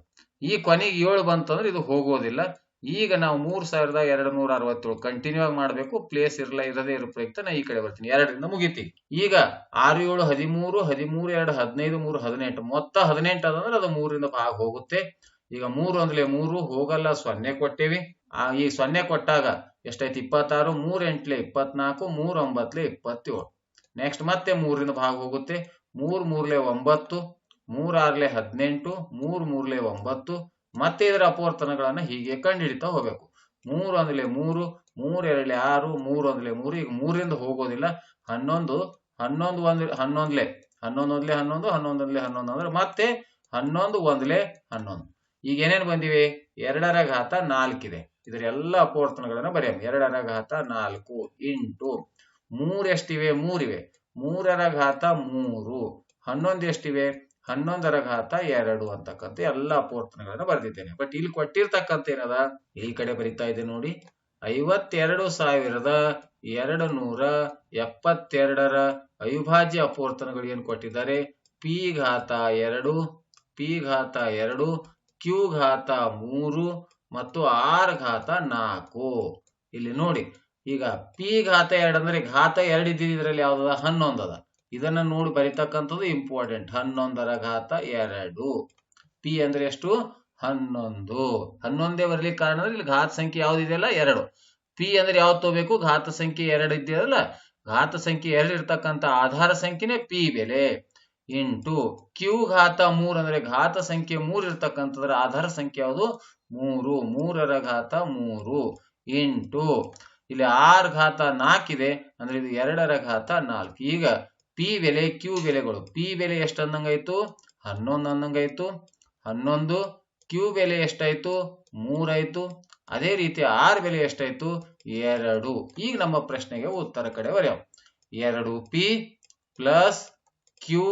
ಈ ಕೊನೆಗೆ ಏಳು ಬಂತಂದ್ರೆ ಇದು ಹೋಗೋದಿಲ್ಲ. ಈಗ ನಾವು ಮೂರ್ ಸಾವಿರದ ಎರಡು ನೂರ ಅರವತ್ತೇಳು ಕಂಟಿನ್ಯೂ ಆಗಿ ಮಾಡಬೇಕು ಪ್ಲೇಸ್ ಇರಲ್ಲ ಇರದೇ ಇರೋ ಪ್ರಯುಕ್ತ ನಾ ಈ ಕಡೆ ಬರ್ತೀನಿ. ಎರಡರಿಂದ ಮುಗಿತಿ. ಈಗ ಆರು ಏಳು ಹದಿಮೂರು ಹದಿಮೂರು ಎರಡು, ಹದಿನೈದು, ಮೂರು, ಹದಿನೆಂಟು, ಮೊತ್ತ ಹದಿನೆಂಟು ಅದಂದ್ರೆ ಅದು ಮೂರಿಂದ ಭಾಗ ಹೋಗುತ್ತೆ. ಈಗ ಮೂರು ಅಂದ್ರೆ ಮೂರು, ಹೋಗಲ್ಲ, ಸೊನ್ನೆ ಕೊಟ್ಟೇವಿ. ಆ, ಈ ಸೊನ್ನೆ ಕೊಟ್ಟಾಗ ಎಷ್ಟೈತಿ? ಇಪ್ಪತ್ತಾರು, ಮೂರ್ ಎಂಟ್ಲೆ ಇಪ್ಪತ್ನಾಲ್ಕು, ಮೂರ್ ಒಂಬತ್ಲೆ ಇಪ್ಪತ್ತೇಳು. ನೆಕ್ಸ್ಟ್ ಮತ್ತೆ ಮೂರಿಂದ ಭಾಗ ಹೋಗುತ್ತೆ. ಮೂರ್ ಮೂರ್ಲೆ ಒಂಬತ್ತು, ಮೂರ್ ಆರ್ಲೆ ಹದಿನೆಂಟು, ಮೂರ್ ಮೂರ್ಲೆ ಒಂಬತ್ತು ಮತ್ತೆ ಇದರ ಅಪವರ್ತನಗಳನ್ನ ಹೀಗೆ ಕಂಡುಹಿಡಿತಾ ಹೋಗ್ಬೇಕು. ಮೂರು ಅಂದ್ರೆ ಮೂರು, ಮೂರ್ ಎರಡ್ಲೆ ಆರು, ಮೂರು ಅಂದ್ರೆ ಮೂರು, ಈಗ ಮೂರಿಂದ ಹೋಗೋದಿಲ್ಲ. ಹನ್ನೊಂದು ಹನ್ನೊಂದು ಒಂದ್, ಹನ್ನೊಂದ್ಲೆ, ಹನ್ನೊಂದು ಒಂದ್ಲೆ ಹನ್ನೊಂದು ಹನ್ನೊಂದು ಒಂದ್ಲೆ ಹನ್ನೊಂದು ಅಂದ್ರೆ ಮತ್ತೆ ಹನ್ನೊಂದು ಒಂದ್ಲೆ ಹನ್ನೊಂದು. ಈಗ ಏನೇನ್ ಬಂದಿವೆ? ಎರಡರ ಘಾತ ನಾಲ್ಕಿದೆ. ಇದರ ಎಲ್ಲ ಅಪವರ್ತನಗಳನ್ನ ಬರೆಯ ಎರಡರ ಘಾತ ನಾಲ್ಕು ಎಂಟು ಮೂರ್ ಎಷ್ಟಿವೆ? ಮೂರಿವೆ. ಮೂರರ ಘಾತ ಮೂರು. ಹನ್ನೊಂದು ಎಷ್ಟಿವೆ? ಹನ್ನೊಂದರ ಘಾತ ಎರಡು ಅಂತಕ್ಕಂಥ ಎಲ್ಲ ಅಪವರ್ತನಗಳನ್ನು ಬರೆದಿದ್ದೇನೆ. ಬಟ್ ಇಲ್ಲಿ ಕೊಟ್ಟಿರ್ತಕ್ಕಂಥ ಏನದ? ಈ ಕಡೆ ಬರಿತಾ ಇದೆ ನೋಡಿ. ಐವತ್ತೆರಡು ಸಾವಿರದ ಎರಡು ನೂರ ಎಪ್ಪತ್ತೆರಡರ ಅವಿಭಾಜ್ಯ ಅಪವರ್ತನಗಳು ಏನು ಕೊಟ್ಟಿದ್ದಾರೆ? ಪಿ ಘಾತ ಎರಡು ಪಿ ಘಾತ ಎರಡು ಕ್ಯೂ ಘಾತ ಮೂರು ಮತ್ತು ಆರ್ ಘಾತ ನಾಲ್ಕು. ಇಲ್ಲಿ ನೋಡಿ. ಈಗ ಪಿ ಘಾತ ಎರಡು ಅಂದ್ರೆ ಘಾತ ಎರಡು ಇದ್ದಿದ್ರಲ್ಲಿ ಯಾವ್ದದ? ಹನ್ನೊಂದದ. ಇದನ್ನ ನೋಡಿ ಬರಿತಕ್ಕಂಥದ್ದು ಇಂಪಾರ್ಟೆಂಟ್ ಹನ್ನೊಂದರ ಘಾತ ಎರಡು. ಪಿ ಅಂದ್ರೆ ಎಷ್ಟು? ಹನ್ನೊಂದು. ಹನ್ನೊಂದೇ ಬರ್ಲಿಕ್ಕೆ ಕಾರಣ ಅಂದ್ರೆ ಇಲ್ಲಿ ಘಾತ ಸಂಖ್ಯೆ ಯಾವ್ದಿದೆಯಲ್ಲ ಎರಡು. ಪಿ ಅಂದ್ರೆ ಯಾವ್ದು ತಗೋಬೇಕು? ಘಾತ ಸಂಖ್ಯೆ ಎರಡು ಇದೆಯಲ್ಲ? ಘಾತ ಸಂಖ್ಯೆ ಎರಡು ಇರ್ತಕ್ಕಂಥ ಆಧಾರ ಸಂಖ್ಯೆನೇ ಪಿ ಬೆಲೆ. ಎಂಟು. ಕ್ಯೂ ಘಾತ ಮೂರ್ ಅಂದ್ರೆ ಘಾತ ಸಂಖ್ಯೆ ಮೂರ್ ಇರ್ತಕ್ಕಂಥದ್ರ ಆಧಾರ ಸಂಖ್ಯೆ ಯಾವುದು? ಮೂರು. ಮೂರರ ಘಾತ ಮೂರು. ಎಂಟು. ಇಲ್ಲಿ ಆರ್ ಘಾತ ನಾಲ್ಕಿದೆ ಅಂದ್ರೆ ಇದು ಎರಡರ ಘಾತ ನಾಲ್ಕು. ಈಗ ಪಿ ಬೆಲೆ ಕ್ಯೂ ಬೆಲೆಗಳು. ಪಿ ಬೆಲೆ ಎಷ್ಟು ಅಂದಂಗಾಯ್ತು? ಹನ್ನೊಂದು ಅಂದಂಗಾಯ್ತು. ಹನ್ನೊಂದು ಕ್ಯೂ ಬೆಲೆ ಎಷ್ಟಾಯ್ತು? ಮೂರಾಯ್ತು. ಅದೇ ರೀತಿ ಆರ್ ಬೆಲೆ ಎಷ್ಟಾಯ್ತು? ಎರಡು. ಈಗ ನಮ್ಮ ಪ್ರಶ್ನೆಗೆ ಉತ್ತರ ಕಡೆ ಬರೆಯವು ಎರಡು P plus Q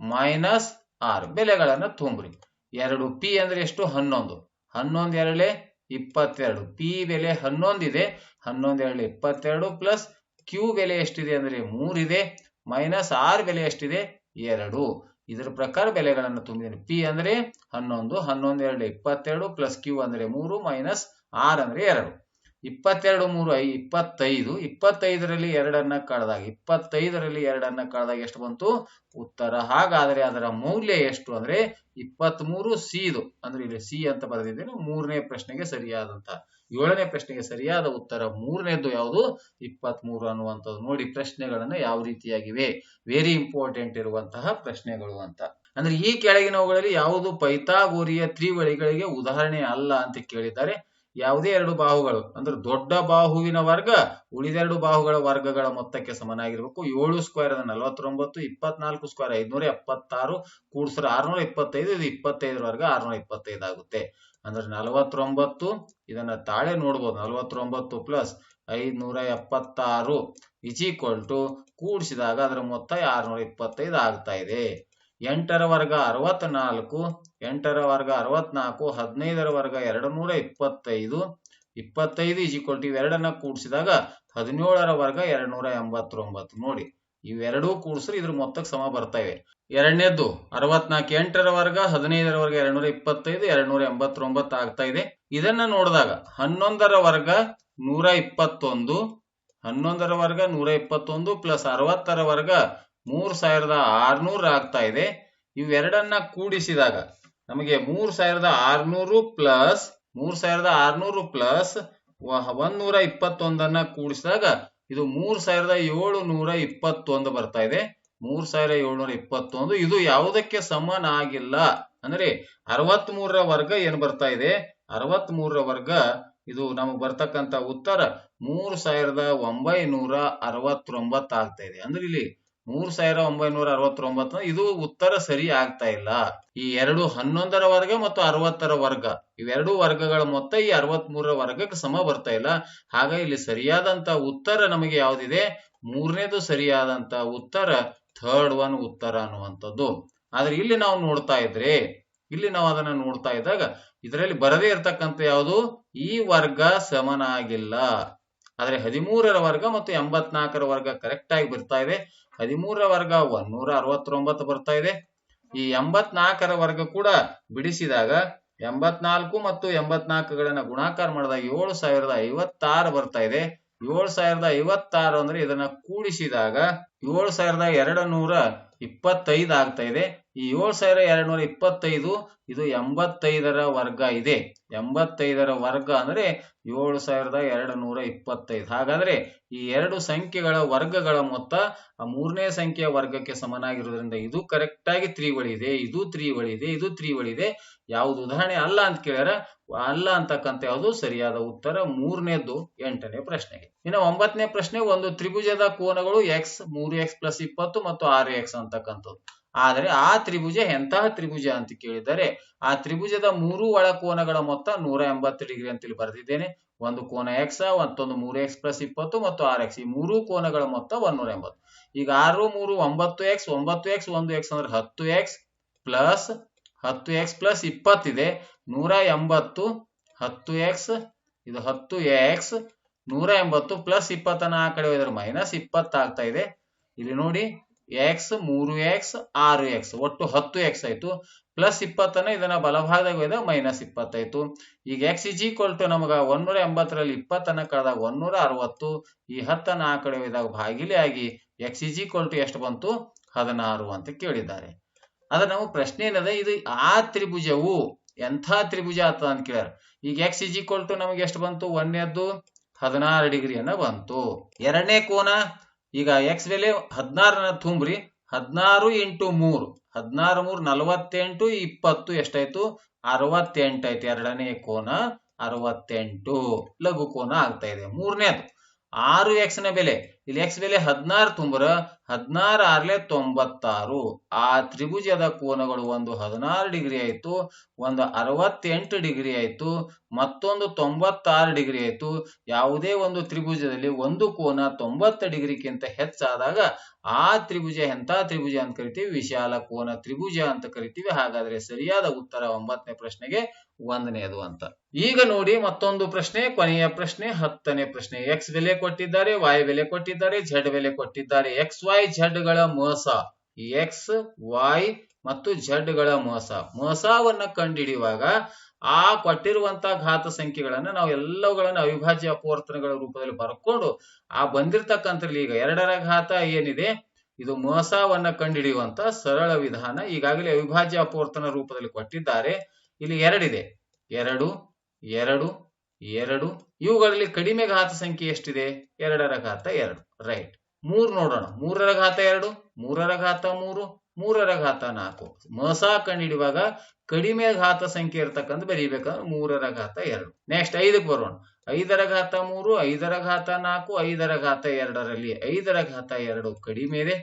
minus R ಬೆಲೆಗಳನ್ನು ತುಂಬ್ರಿ. ಎರಡು ಪಿ ಅಂದ್ರೆ ಎಷ್ಟು? ಹನ್ನೊಂದು. ಹನ್ನೊಂದು ಎರಡಲೆ ಇಪ್ಪತ್ತೆರಡು. ಪಿ ಬೆಲೆ ಹನ್ನೊಂದಿದೆ. ಹನ್ನೊಂದು ಎರಡು ಇಪ್ಪತ್ತೆರಡು ಪ್ಲಸ್ ಕ್ಯೂ ಬೆಲೆ ಎಷ್ಟಿದೆ ಅಂದ್ರೆ ಮೂರಿದೆ. ಮೈನಸ್ ಆರ್ ಬೆಲೆ ಎಷ್ಟಿದೆ? ಎರಡು. ಇದರ ಪ್ರಕಾರ ಬೆಲೆಗಳನ್ನು ತುಂಬಿದ್ದೀನಿ. ಪಿ ಅಂದ್ರೆ ಹನ್ನೊಂದು ಹನ್ನೊಂದು ಎರಡು ಇಪ್ಪತ್ತೆರಡು, ಪ್ಲಸ್ ಕ್ಯೂ ಅಂದ್ರೆ ಮೂರು, ಮೈನಸ್ ಆರ್ ಅಂದ್ರೆ ಎರಡು. ಇಪ್ಪತ್ತೆರಡು ಮೂರು ಐ, ಇಪ್ಪತ್ತೈದು, ಇಪ್ಪತ್ತೈದರಲ್ಲಿ ಎರಡನ್ನ ಕಳೆದಾಗ, ಇಪ್ಪತ್ತೈದರಲ್ಲಿ ಎರಡನ್ನ ಕಳೆದಾಗ ಎಷ್ಟು ಬಂತು? ಉತ್ತರ. ಹಾಗಾದ್ರೆ ಅದರ ಮೌಲ್ಯ ಎಷ್ಟು ಅಂದ್ರೆ ಇಪ್ಪತ್ತ್ ಮೂರು ಸಿದು. ಅಂದ್ರೆ ಇಲ್ಲಿ ಸಿ ಅಂತ ಬರೆದಿದ್ದೇನೆ, ಮೂರನೇ ಪ್ರಶ್ನೆಗೆ ಸರಿಯಾದಂತ ಏಳನೇ ಪ್ರಶ್ನೆಗೆ ಸರಿಯಾದ ಉತ್ತರ ಮೂರನೇದು ಯಾವುದು? ಇಪ್ಪತ್ತ್ ಮೂರು ಅನ್ನುವಂಥದ್ದು. ನೋಡಿ ಪ್ರಶ್ನೆಗಳನ್ನ ಯಾವ ರೀತಿಯಾಗಿವೆ? ವೆರಿ ಇಂಪಾರ್ಟೆಂಟ್ ಇರುವಂತಹ ಪ್ರಶ್ನೆಗಳು ಅಂತ. ಅಂದ್ರೆ ಈ ಕೆಳಗಿನವುಗಳಲ್ಲಿ ಯಾವುದು? ಪೈಥಾಗೋರಿಯ ತ್ರಿವಳಿಗಳಿಗೆ ಉದಾಹರಣೆ ಅಲ್ಲ ಅಂತ ಕೇಳಿದ್ದಾರೆ. ಯಾವುದೇ ಎರಡು ಬಾಹುಗಳು, ಅಂದ್ರೆ ದೊಡ್ಡ ಬಾಹುವಿನ ವರ್ಗ, ಉಳಿದೆರಡು ಬಾಹುಗಳ ವರ್ಗಗಳ ಮೊತ್ತಕ್ಕೆ ಸಮನಾಗಿರ್ಬೇಕು. ಏಳು ಸ್ಕ್ವೇರ್ ಅದ ನಲವತ್ತೊಂಬತ್ತು, ಇಪ್ಪತ್ನಾಲ್ಕು ಸ್ಕ್ವೇರ್ ಐದ್ನೂರ ಎಪ್ಪತ್ತಾರು ಕೂಡ್ಸ್ರ ಆರ್ನೂರ ಇಪ್ಪತ್ತೈದು, ಇದು ಇಪ್ಪತ್ತೈದರ ವರ್ಗ ಆರ್ನೂರ ಇಪ್ಪತ್ತೈದು ಆಗುತ್ತೆ. ಅಂದ್ರೆ ನಲವತ್ತೊಂಬತ್ತು, ಇದನ್ನ ತಾಳೆ ನೋಡ್ಬೋದು. ನಲವತ್ತೊಂಬತ್ತು ಪ್ಲಸ್ ಐದ್ನೂರ ಎಪ್ಪತ್ತಾರು ಇಸ್ ಈಕ್ವಲ್ ಟು, ಕೂಡಿಸಿದಾಗ ಅದರ ಮೊತ್ತ ಆರ್ನೂರ ಇಪ್ಪತ್ತೈದು ಆಗ್ತಾ ಇದೆ. ಎಂಟರ ವರ್ಗ ಅರವತ್ನಾಲ್ಕು, ಎಂಟರ ವರ್ಗ ಅರವತ್ನಾಲ್ಕು, ಹದಿನೈದರ ವರ್ಗ ಎರಡು ನೂರ ಇಪ್ಪತ್ತೈದು ಇಪ್ಪತ್ತೈದು ಟು ಇವೆರಡನ್ನ ಕೂಡಿಸಿದಾಗ ಹದಿನೇಳರ ವರ್ಗ ಎರಡ್ ನೂರ ಎಂಬತ್ತೊಂಬತ್ತು. ನೋಡಿ, ಇವೆರಡೂ ಕೂಡಿಸ್ರೆ ಇದ್ರ ಮೊತ್ತಕ್ಕೆ ಸಮ ಬರ್ತಾ ಇವೆ. ಎರಡನೇದ್ದು, ಅರವತ್ನಾಲ್ಕು ಎಂಟರ ವರ್ಗ, ಹದಿನೈದರ ವರ್ಗ ಎರಡ್ ನೂರ ಇಪ್ಪತ್ತೈದು ಎರಡ್ ನೂರ ಎಂಬತ್ತೊಂಬತ್ತು ಆಗ್ತಾ ಇದೆ. ಇದನ್ನ ನೋಡಿದಾಗ ಹನ್ನೊಂದರ ವರ್ಗ ನೂರ ಇಪ್ಪತ್ತೊಂದು, ಹನ್ನೊಂದರ ವರ್ಗ ನೂರ ಇಪ್ಪತ್ತೊಂದು ಪ್ಲಸ್ ಅರವತ್ತರ ವರ್ಗ ಮೂರ್ ಸಾವಿರದ ಆರ್ನೂರ ಆಗ್ತಾ ಇದೆ. ಇವೆರಡನ್ನ ಕೂಡಿಸಿದಾಗ ನಮಗೆ ಮೂರು ಸಾವಿರದ ಆರ್ನೂರು ಪ್ಲಸ್ ಮೂರು ಸಾವಿರದ ಆರ್ನೂರು ಪ್ಲಸ್ ಒಂದೂರ ಇಪ್ಪತ್ತೊಂದನ್ನ ಕೂಡಿಸಿದಾಗ ಇದು ಮೂರ್ ಸಾವಿರದ ಏಳು ನೂರ ಇಪ್ಪತ್ತೊಂದು ಬರ್ತಾ ಇದೆ. ಮೂರ್ ಸಾವಿರದ ಏಳ್ನೂರ ಇಪ್ಪತ್ತೊಂದು ಇದು ಯಾವುದಕ್ಕೆ ಸಮನಾಗಿಲ್ಲ ಅಂದ್ರೆ ಅರವತ್ ಮೂರರ ವರ್ಗ ಏನ್ ಬರ್ತಾ ಇದೆ? ಅರವತ್ ಮೂರರ ವರ್ಗ ಇದು ನಮಗ್ ಬರ್ತಕ್ಕಂತ ಉತ್ತರ ಮೂರ್ ಸಾವಿರದ ಒಂಬೈನೂರ ಅರವತ್ತೊಂಬತ್ತು ಆಗ್ತಾ ಇದೆ. ಅಂದ್ರೆ ಇಲ್ಲಿ ಮೂರ್ ಸಾವಿರ ಒಂಬೈನೂರ ಅರವತ್ತೊಂಬತ್ತು ಇದು ಉತ್ತರ ಸರಿ ಆಗ್ತಾ ಇಲ್ಲ. ಈ ಎರಡು ಹನ್ನೊಂದರ ವರ್ಗ ಮತ್ತು ಅರವತ್ತರ ವರ್ಗ, ಇವೆರಡು ವರ್ಗಗಳ ಮೊತ್ತ ಈ ಅರವತ್ ಮೂರರ ವರ್ಗಕ್ಕೆ ಸಮ ಬರ್ತಾ ಇಲ್ಲ. ಹಾಗಾಗಿ ಇಲ್ಲಿ ಸರಿಯಾದಂತ ಉತ್ತರ ನಮಗೆ ಯಾವ್ದಿದೆ? ಮೂರನೇದು ಸರಿಯಾದಂತ ಉತ್ತರ, ಥರ್ಡ್ ಒನ್ ಉತ್ತರ ಅನ್ನುವಂಥದ್ದು. ಆದ್ರೆ ಇಲ್ಲಿ ನಾವು ನೋಡ್ತಾ ಇದ್ರೆ, ಇಲ್ಲಿ ನಾವು ಅದನ್ನ ನೋಡ್ತಾ ಇದ್ದಾಗ ಇದರಲ್ಲಿ ಬರದೇ ಇರತಕ್ಕಂತ ಯಾವುದು? ಈ ವರ್ಗ ಸಮನಾಗಿಲ್ಲ. ಆದ್ರೆ ಹದಿಮೂರರ ವರ್ಗ ಮತ್ತು ಎಂಬತ್ನಾಲ್ಕರ ವರ್ಗ ಕರೆಕ್ಟ್ ಆಗಿ ಬರ್ತಾ ಇದೆ. ಹದಿಮೂರರ ವರ್ಗ ಒಂದೂರ ಅರವತ್ತೊಂಬತ್ತು ಬರ್ತಾ ಇದೆ. ಈ ಎಂಬತ್ನಾಲ್ಕರ ವರ್ಗ ಕೂಡ ಬಿಡಿಸಿದಾಗ ಎಂಬತ್ನಾಲ್ಕು ಮತ್ತು ಎಂಬತ್ನಾಲ್ಕುಗಳನ್ನ ಗುಣಾಕಾರ ಮಾಡಿದಾಗ ಏಳು ಸಾವಿರದ ಐವತ್ತಾರು ಬರ್ತಾ ಇದೆ. ಏಳು ಸಾವಿರದ ಐವತ್ತಾರು ಅಂದ್ರೆ ಇದನ್ನ ಕೂಡಿಸಿದಾಗ ಏಳು ಸಾವಿರದ ಎರಡು ನೂರ ಇಪ್ಪತ್ತೈದು ಆಗ್ತಾ ಇದೆ. ಈ ಏಳು ಸಾವಿರ ಎರಡು ನೂರ ಇಪ್ಪತ್ತೈದು, ಇದು ಎಂಬತ್ತೈದರ ವರ್ಗ ಇದೆ. ಎಂಬತ್ತೈದರ ವರ್ಗ ಅಂದ್ರೆ ಏಳು ಸಾವಿರದ ಎರಡು ನೂರ ಇಪ್ಪತ್ತೈದು. ಹಾಗಾದ್ರೆ ಈ ಎರಡು ಸಂಖ್ಯೆಗಳ ವರ್ಗಗಳ ಮೊತ್ತ ಆ ಮೂರನೇ ಸಂಖ್ಯೆಯ ವರ್ಗಕ್ಕೆ ಸಮನಾಗಿರೋದ್ರಿಂದ ಇದು ಕರೆಕ್ಟ್ ಆಗಿ ತ್ರಿವಳಿ ಇದೆ. ಇದು ತ್ರಿವಳಿ ಇದೆ, ಇದು ತ್ರಿವಳಿ ಇದೆ. ಯಾವುದು ಉದಾಹರಣೆ ಅಲ್ಲ ಅಂತ ಕೇಳ್ಯಾರ? ಅಲ್ಲ ಅಂತಕ್ಕಂಥ ಯಾವುದು ಸರಿಯಾದ ಉತ್ತರ ಮೂರನೇದು ಎಂಟನೇ ಪ್ರಶ್ನೆಗೆ. ಇನ್ನು ಒಂಬತ್ತನೇ ಪ್ರಶ್ನೆ, ಒಂದು ತ್ರಿಭುಜದ ಕೋನಗಳು ಎಕ್ಸ್ ಮೂರು ಎಕ್ಸ್ ಪ್ಲಸ್ ಇಪ್ಪತ್ತು ಮತ್ತು ಆರು ಎಕ್ಸ್ ಅಂತಕ್ಕಂಥದ್ದು. ಆದರೆ ಆ ತ್ರಿಭುಜ ಎಂತಹ ತ್ರಿಭುಜ ಅಂತ ಕೇಳಿದರೆ, ಆ ತ್ರಿಭುಜದ ಮೂರು ಒಳ ಕೋನಗಳ ಮೊತ್ತ ನೂರ ಎಂಬತ್ತು ಡಿಗ್ರಿ ಅಂತೇಳಿ ಬರೆದಿದ್ದೇನೆ. ಒಂದು ಕೋನ ಎಕ್ಸ್ ಮತ್ತೊಂದು ಮೂರು ಎಕ್ಸ್ ಪ್ಲಸ್ ಇಪ್ಪತ್ತು ಮತ್ತು ಆರ್ ಎಕ್ಸ್ ಈ ಮೂರು ಕೋನಗಳ ಮೊತ್ತ ಒಂದೂರ ಎಂಬತ್ತು. ಈಗ ಆರು, ಮೂರು, ಒಂಬತ್ತು ಎಕ್ಸ್ ಒಂಬತ್ತು ಎಕ್ಸ್ ಒಂದು ಎಕ್ಸ್ ಅಂದ್ರೆ ಹತ್ತು ಎಕ್ಸ್ ಪ್ಲಸ್ ಹತ್ತು ಎಕ್ಸ್ ಪ್ಲಸ್ ಇಪ್ಪತ್ತಿದೆ. ನೂರ ಎಂಬತ್ತು, ಹತ್ತು ಎಕ್ಸ್ ಇದು ಹತ್ತು ಎಕ್ಸ್ ನೂರ ಎಂಬತ್ತು ಪ್ಲಸ್ ಇಪ್ಪತ್ತನ್ನ ಆ ಕಡೆ ಹೋದ್ರೆ ಮೈನಸ್ ಇಪ್ಪತ್ತಾಗ್ತಾ ಇದೆ. ಇಲ್ಲಿ ನೋಡಿ ಎಕ್ಸ್ ಮೂರು ಎಕ್ಸ್ ಆರು ಎಕ್ಸ್ ಒಟ್ಟು ಹತ್ತು ಎಕ್ಸ್ ಆಯ್ತು. ಪ್ಲಸ್ ಇಪ್ಪತ್ತನ್ನ ಇದನ್ನ ಬಲಭಾಗದಾಗ ಹೋದಾಗ ಮೈನಸ್ ಇಪ್ಪತ್ತಾಯ್ತು ಈಗ ಎಕ್ಸ್ ಇಜ್ ಈಕ್ವಲ್ ಟು ನಮಗ ಒಂದೂರ ಎಂಬತ್ತರಲ್ಲಿ ಇಪ್ಪತ್ತನ್ನ ಕಳೆದಾಗ ಒಂದೂರ ಅರವತ್ತು ಈ ಹತ್ತನ್ನ ಆ ಕಡೆ ಹೋದಾಗ ಭಾಗಿಲೆ ಆಗಿ ಎಕ್ಸ್ ಇಜ್ ಈಕ್ವಲ್ ಟು ಎಷ್ಟು ಬಂತು? ಹದಿನಾರು ಅಂತ ಕೇಳಿದ್ದಾರೆ. ಅದ ನಾವು ಪ್ರಶ್ನೆ ಏನದ? ಇದು ಆ ತ್ರಿಭುಜವು ಎಂಥ ತ್ರಿಭುಜ ಆತದ ಅಂತ ಕೇಳ್ಯಾರ. ಈಗ ಎಕ್ಸ್ ಇಜ್ ಈಕ್ವಲ್ ಟು ನಮಗೆ ಎಷ್ಟು ಬಂತು? ಒಂದನೇದ್ದು ಹದಿನಾರು ಡಿಗ್ರಿಯನ್ನ ಬಂತು. ಎರಡನೇ ಕೋನ? ಈಗ ಎಕ್ಸ್ ಬೆಲೆ ಹದಿನಾರನ ತುಂಬ್ರಿ. ಹದಿನಾರು ಇಂಟು ಮೂರು. ಹದಿನಾರು ಮೂರು ನಲವತ್ತೆಂಟು, ಇಪ್ಪತ್ತು ಎಷ್ಟಾಯ್ತು? ಅರವತ್ತೆಂಟು ಆಯ್ತು ಎರಡನೇ ಕೋನ ಅರವತ್ತೆಂಟು. ಲಘು ಕೋನ ಆಗ್ತಾ ಇದೆ. ಮೂರನೇದು. ಆರು ಎಕ್ಸ್ನ ಬೆಲೆ. ಇಲ್ಲಿ ಎಕ್ಸ್ ಬೆಲೆ ಹದಿನಾರು ತುಂಬರ, ಹದಿನಾರು ಆರ್ಲೆ ತೊಂಬತ್ತಾರು. ಆ ತ್ರಿಭುಜದ ಕೋನಗಳು ಒಂದು ಹದಿನಾರು ಡಿಗ್ರಿ ಆಯ್ತು, ಒಂದು ಅರವತ್ತೆಂಟು ಡಿಗ್ರಿ ಆಯ್ತು, ಮತ್ತೊಂದು ತೊಂಬತ್ತಾರು ಡಿಗ್ರಿ ಆಯಿತು. ಯಾವುದೇ ಒಂದು ತ್ರಿಭುಜದಲ್ಲಿ ಒಂದು ಕೋನ ತೊಂಬತ್ತು ಡಿಗ್ರಿಗಿಂತ ಹೆಚ್ಚಾದಾಗ ಆ ತ್ರಿಭುಜ ಎಂಥ ತ್ರಿಭುಜ ಅಂತ ಕರಿತೀವಿ? ವಿಶಾಲ ಕೋನ ತ್ರಿಭುಜ ಅಂತ ಕರಿತೀವಿ. ಹಾಗಾದ್ರೆ ಸರಿಯಾದ ಉತ್ತರ ಒಂಬತ್ತನೇ ಪ್ರಶ್ನೆಗೆ ಒಂದನೇದು ಅಂತ. ಈಗ ನೋಡಿ ಮತ್ತೊಂದು ಪ್ರಶ್ನೆ, ಕೊನೆಯ ಪ್ರಶ್ನೆ, ಹತ್ತನೇ ಪ್ರಶ್ನೆ. ಎಕ್ಸ್ ಬೆಲೆ ಕೊಟ್ಟಿದ್ದಾರೆ ವಾಯ್ ಬೆಲೆ ಕೊಟ್ಟಿದ್ದಾರೆ ಝಡ್ ಬೆಲೆ ಕೊಟ್ಟಿದ್ದಾರೆ. ಎಕ್ಸ್ ವೈ ಝಡ್ಗಳ ಮೋಸ. ಎಕ್ಸ್ ವೈ ಮತ್ತು ಝಡ್ಗಳ ಮೋಸ. ಮೋಸವನ್ನ ಕಂಡುಹಿಡಿಯುವಾಗ ಆ ಕೊಟ್ಟಿರುವಂತ ಘಾತ ಸಂಖ್ಯೆಗಳನ್ನ ನಾವು ಎಲ್ಲವುಗಳನ್ನ ಅವಿಭಾಜ್ಯ ಅಪವರ್ತನಗಳ ರೂಪದಲ್ಲಿ ಬರ್ಕೊಂಡು ಆ ಬಂದಿರತಕ್ಕಂಥಲ್ಲಿ ಈಗ ಎರಡರ ಘಾತ ಏನಿದೆ? ಇದು ಮೋಸವನ್ನ ಕಂಡುಹಿಡಿಯುವಂತ ಸರಳ ವಿಧಾನ. ಈಗಾಗಲೇ ಅವಿಭಾಜ್ಯ ಅಪವರ್ತನ ರೂಪದಲ್ಲಿ ಕೊಟ್ಟಿದ್ದಾರೆ. ಇಲ್ಲಿ ಎರಡಿದೆ ಎರಡು ಎರಡು ಎರಡು. ಇವುಗಳಲ್ಲಿ ಕಡಿಮೆ ಘಾತ ಸಂಖ್ಯೆ ಎಷ್ಟಿದೆ? ಎರಡರ ಘಾತ ಎರಡು. ರೈಟ್ ಮೂರು ನೋಡೋಣ. ಮೂರರ ಘಾತ ಎರಡು, ಮೂರರ ಘಾತ ಮೂರು, ಮೂರರ ಘಾತ ನಾಲ್ಕು. ಮಸ ಕಂಡಿಡಿಯುವಾಗ ಕಡಿಮೆ ಘಾತ ಸಂಖ್ಯೆ ಇರ್ತಕ್ಕಂಥ ಬರೀಬೇಕಂದ್ರೆ ಮೂರರ ಘಾತ ಎರಡು. ನೆಕ್ಸ್ಟ್ ಐದಕ್ಕೆ ಬರೋಣ. ಐದರ ಘಾತ ಮೂರು, ಐದರ ಘಾತ ನಾಲ್ಕು, ಐದರ ಘಾತ ಎರಡರಲ್ಲಿ ಐದರ ಘಾತ ಎರಡು ಕಡಿಮೆ ಇದೆ.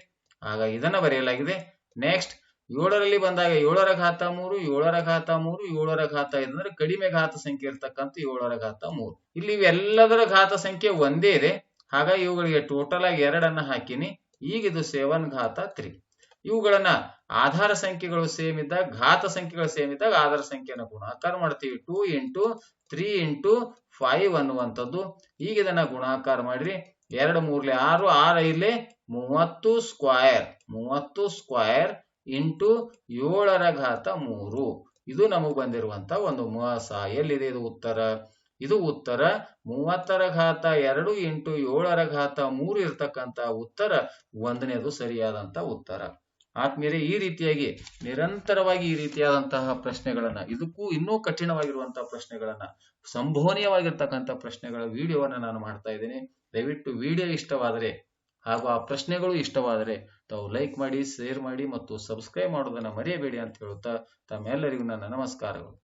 ಆಗ ಇದನ್ನ ಬರೆಯಲಾಗಿದೆ. ನೆಕ್ಸ್ಟ್ ಏಳರಲ್ಲಿ ಬಂದಾಗ ಏಳರ ಘಾತ ಮೂರು, ಏಳರ ಘಾತ ಮೂರು, ಏಳರ ಘಾತ ಐದು. ಕಡಿಮೆ ಘಾತ ಸಂಖ್ಯೆ ಇರ್ತಕ್ಕಂಥ ಏಳರ ಘಾತ ಮೂರು. ಇಲ್ಲಿ ಇವೆಲ್ಲದರ ಘಾತ ಸಂಖ್ಯೆ ಒಂದೇ ಇದೆ. ಹಾಗಾಗಿ ಇವುಗಳಿಗೆ ಟೋಟಲ್ ಆಗಿ ಎರಡನ್ನ ಹಾಕಿನಿ. ಈಗ ಇದು ಸೆವೆನ್ ಘಾತ ತ್ರೀ ಇವುಗಳನ್ನ ಆಧಾರ ಸಂಖ್ಯೆಗಳು ಸೇಮ್ ಇದ್ದಾಗ, ಘಾತ ಸಂಖ್ಯೆಗಳು ಸೇಮ್ ಇದ್ದಾಗ ಆಧಾರ ಸಂಖ್ಯೆಯನ್ನು ಗುಣಾಕಾರ ಮಾಡ್ತೀವಿ. Two into three into five ಅನ್ನುವಂಥದ್ದು. ಈಗ ಇದನ್ನ ಗುಣಾಕಾರ ಮಾಡ್ರಿ. ಎರಡು ಮೂರ್ಲೆ ಆರು ಆರು ಐಲೆ ಮೂವತ್ತು ಸ್ಕ್ವಯರ್ ಮೂವತ್ತು ಸ್ಕ್ವಯರ್ ಇಂಟು ಏಳರ ಘಾತ ಮೂರು. ಇದು ನಮಗೆ ಬಂದಿರುವಂತ ಒಂದು ಮಾಸ ಎಲ್ಲಿದೆ ಇದು ಉತ್ತರ. ಇದು ಉತ್ತರ. ಮೂವತ್ತರ ಘಾತ ಎರಡು ಇಂಟು ಏಳರ ಘಾತ ಮೂರು ಇರ್ತಕ್ಕಂಥ ಉತ್ತರ. ಒಂದನೇದು ಸರಿಯಾದಂತ ಉತ್ತರ. ಆದ್ಮೇಲೆ ಈ ರೀತಿಯಾಗಿ ನಿರಂತರವಾಗಿ ಈ ರೀತಿಯಾದಂತಹ ಪ್ರಶ್ನೆಗಳನ್ನ, ಇದಕ್ಕೂ ಇನ್ನೂ ಕಠಿಣವಾಗಿರುವಂತಹ ಪ್ರಶ್ನೆಗಳನ್ನ ಸಂಭವನೀಯವಾಗಿರ್ತಕ್ಕಂಥ ಪ್ರಶ್ನೆಗಳ ವಿಡಿಯೋವನ್ನ ನಾನು ಮಾಡ್ತಾ ಇದ್ದೀನಿ. ದಯವಿಟ್ಟು ವಿಡಿಯೋ ಇಷ್ಟವಾದರೆ ಹಾಗೂ ಆ ಪ್ರಶ್ನೆಗಳು ಇಷ್ಟವಾದರೆ ತಾವು ಲೈಕ್ ಮಾಡಿ ಶೇರ್ ಮಾಡಿ ಮತ್ತು ಸಬ್ಸ್ಕ್ರೈಬ್ ಮಾಡೋದನ್ನ ಮರೆಯಬೇಡಿ ಅಂತ ಹೇಳುತ್ತಾ ತಮ್ಮೆಲ್ಲರಿಗೂ ನನ್ನ ನಮಸ್ಕಾರಗಳು.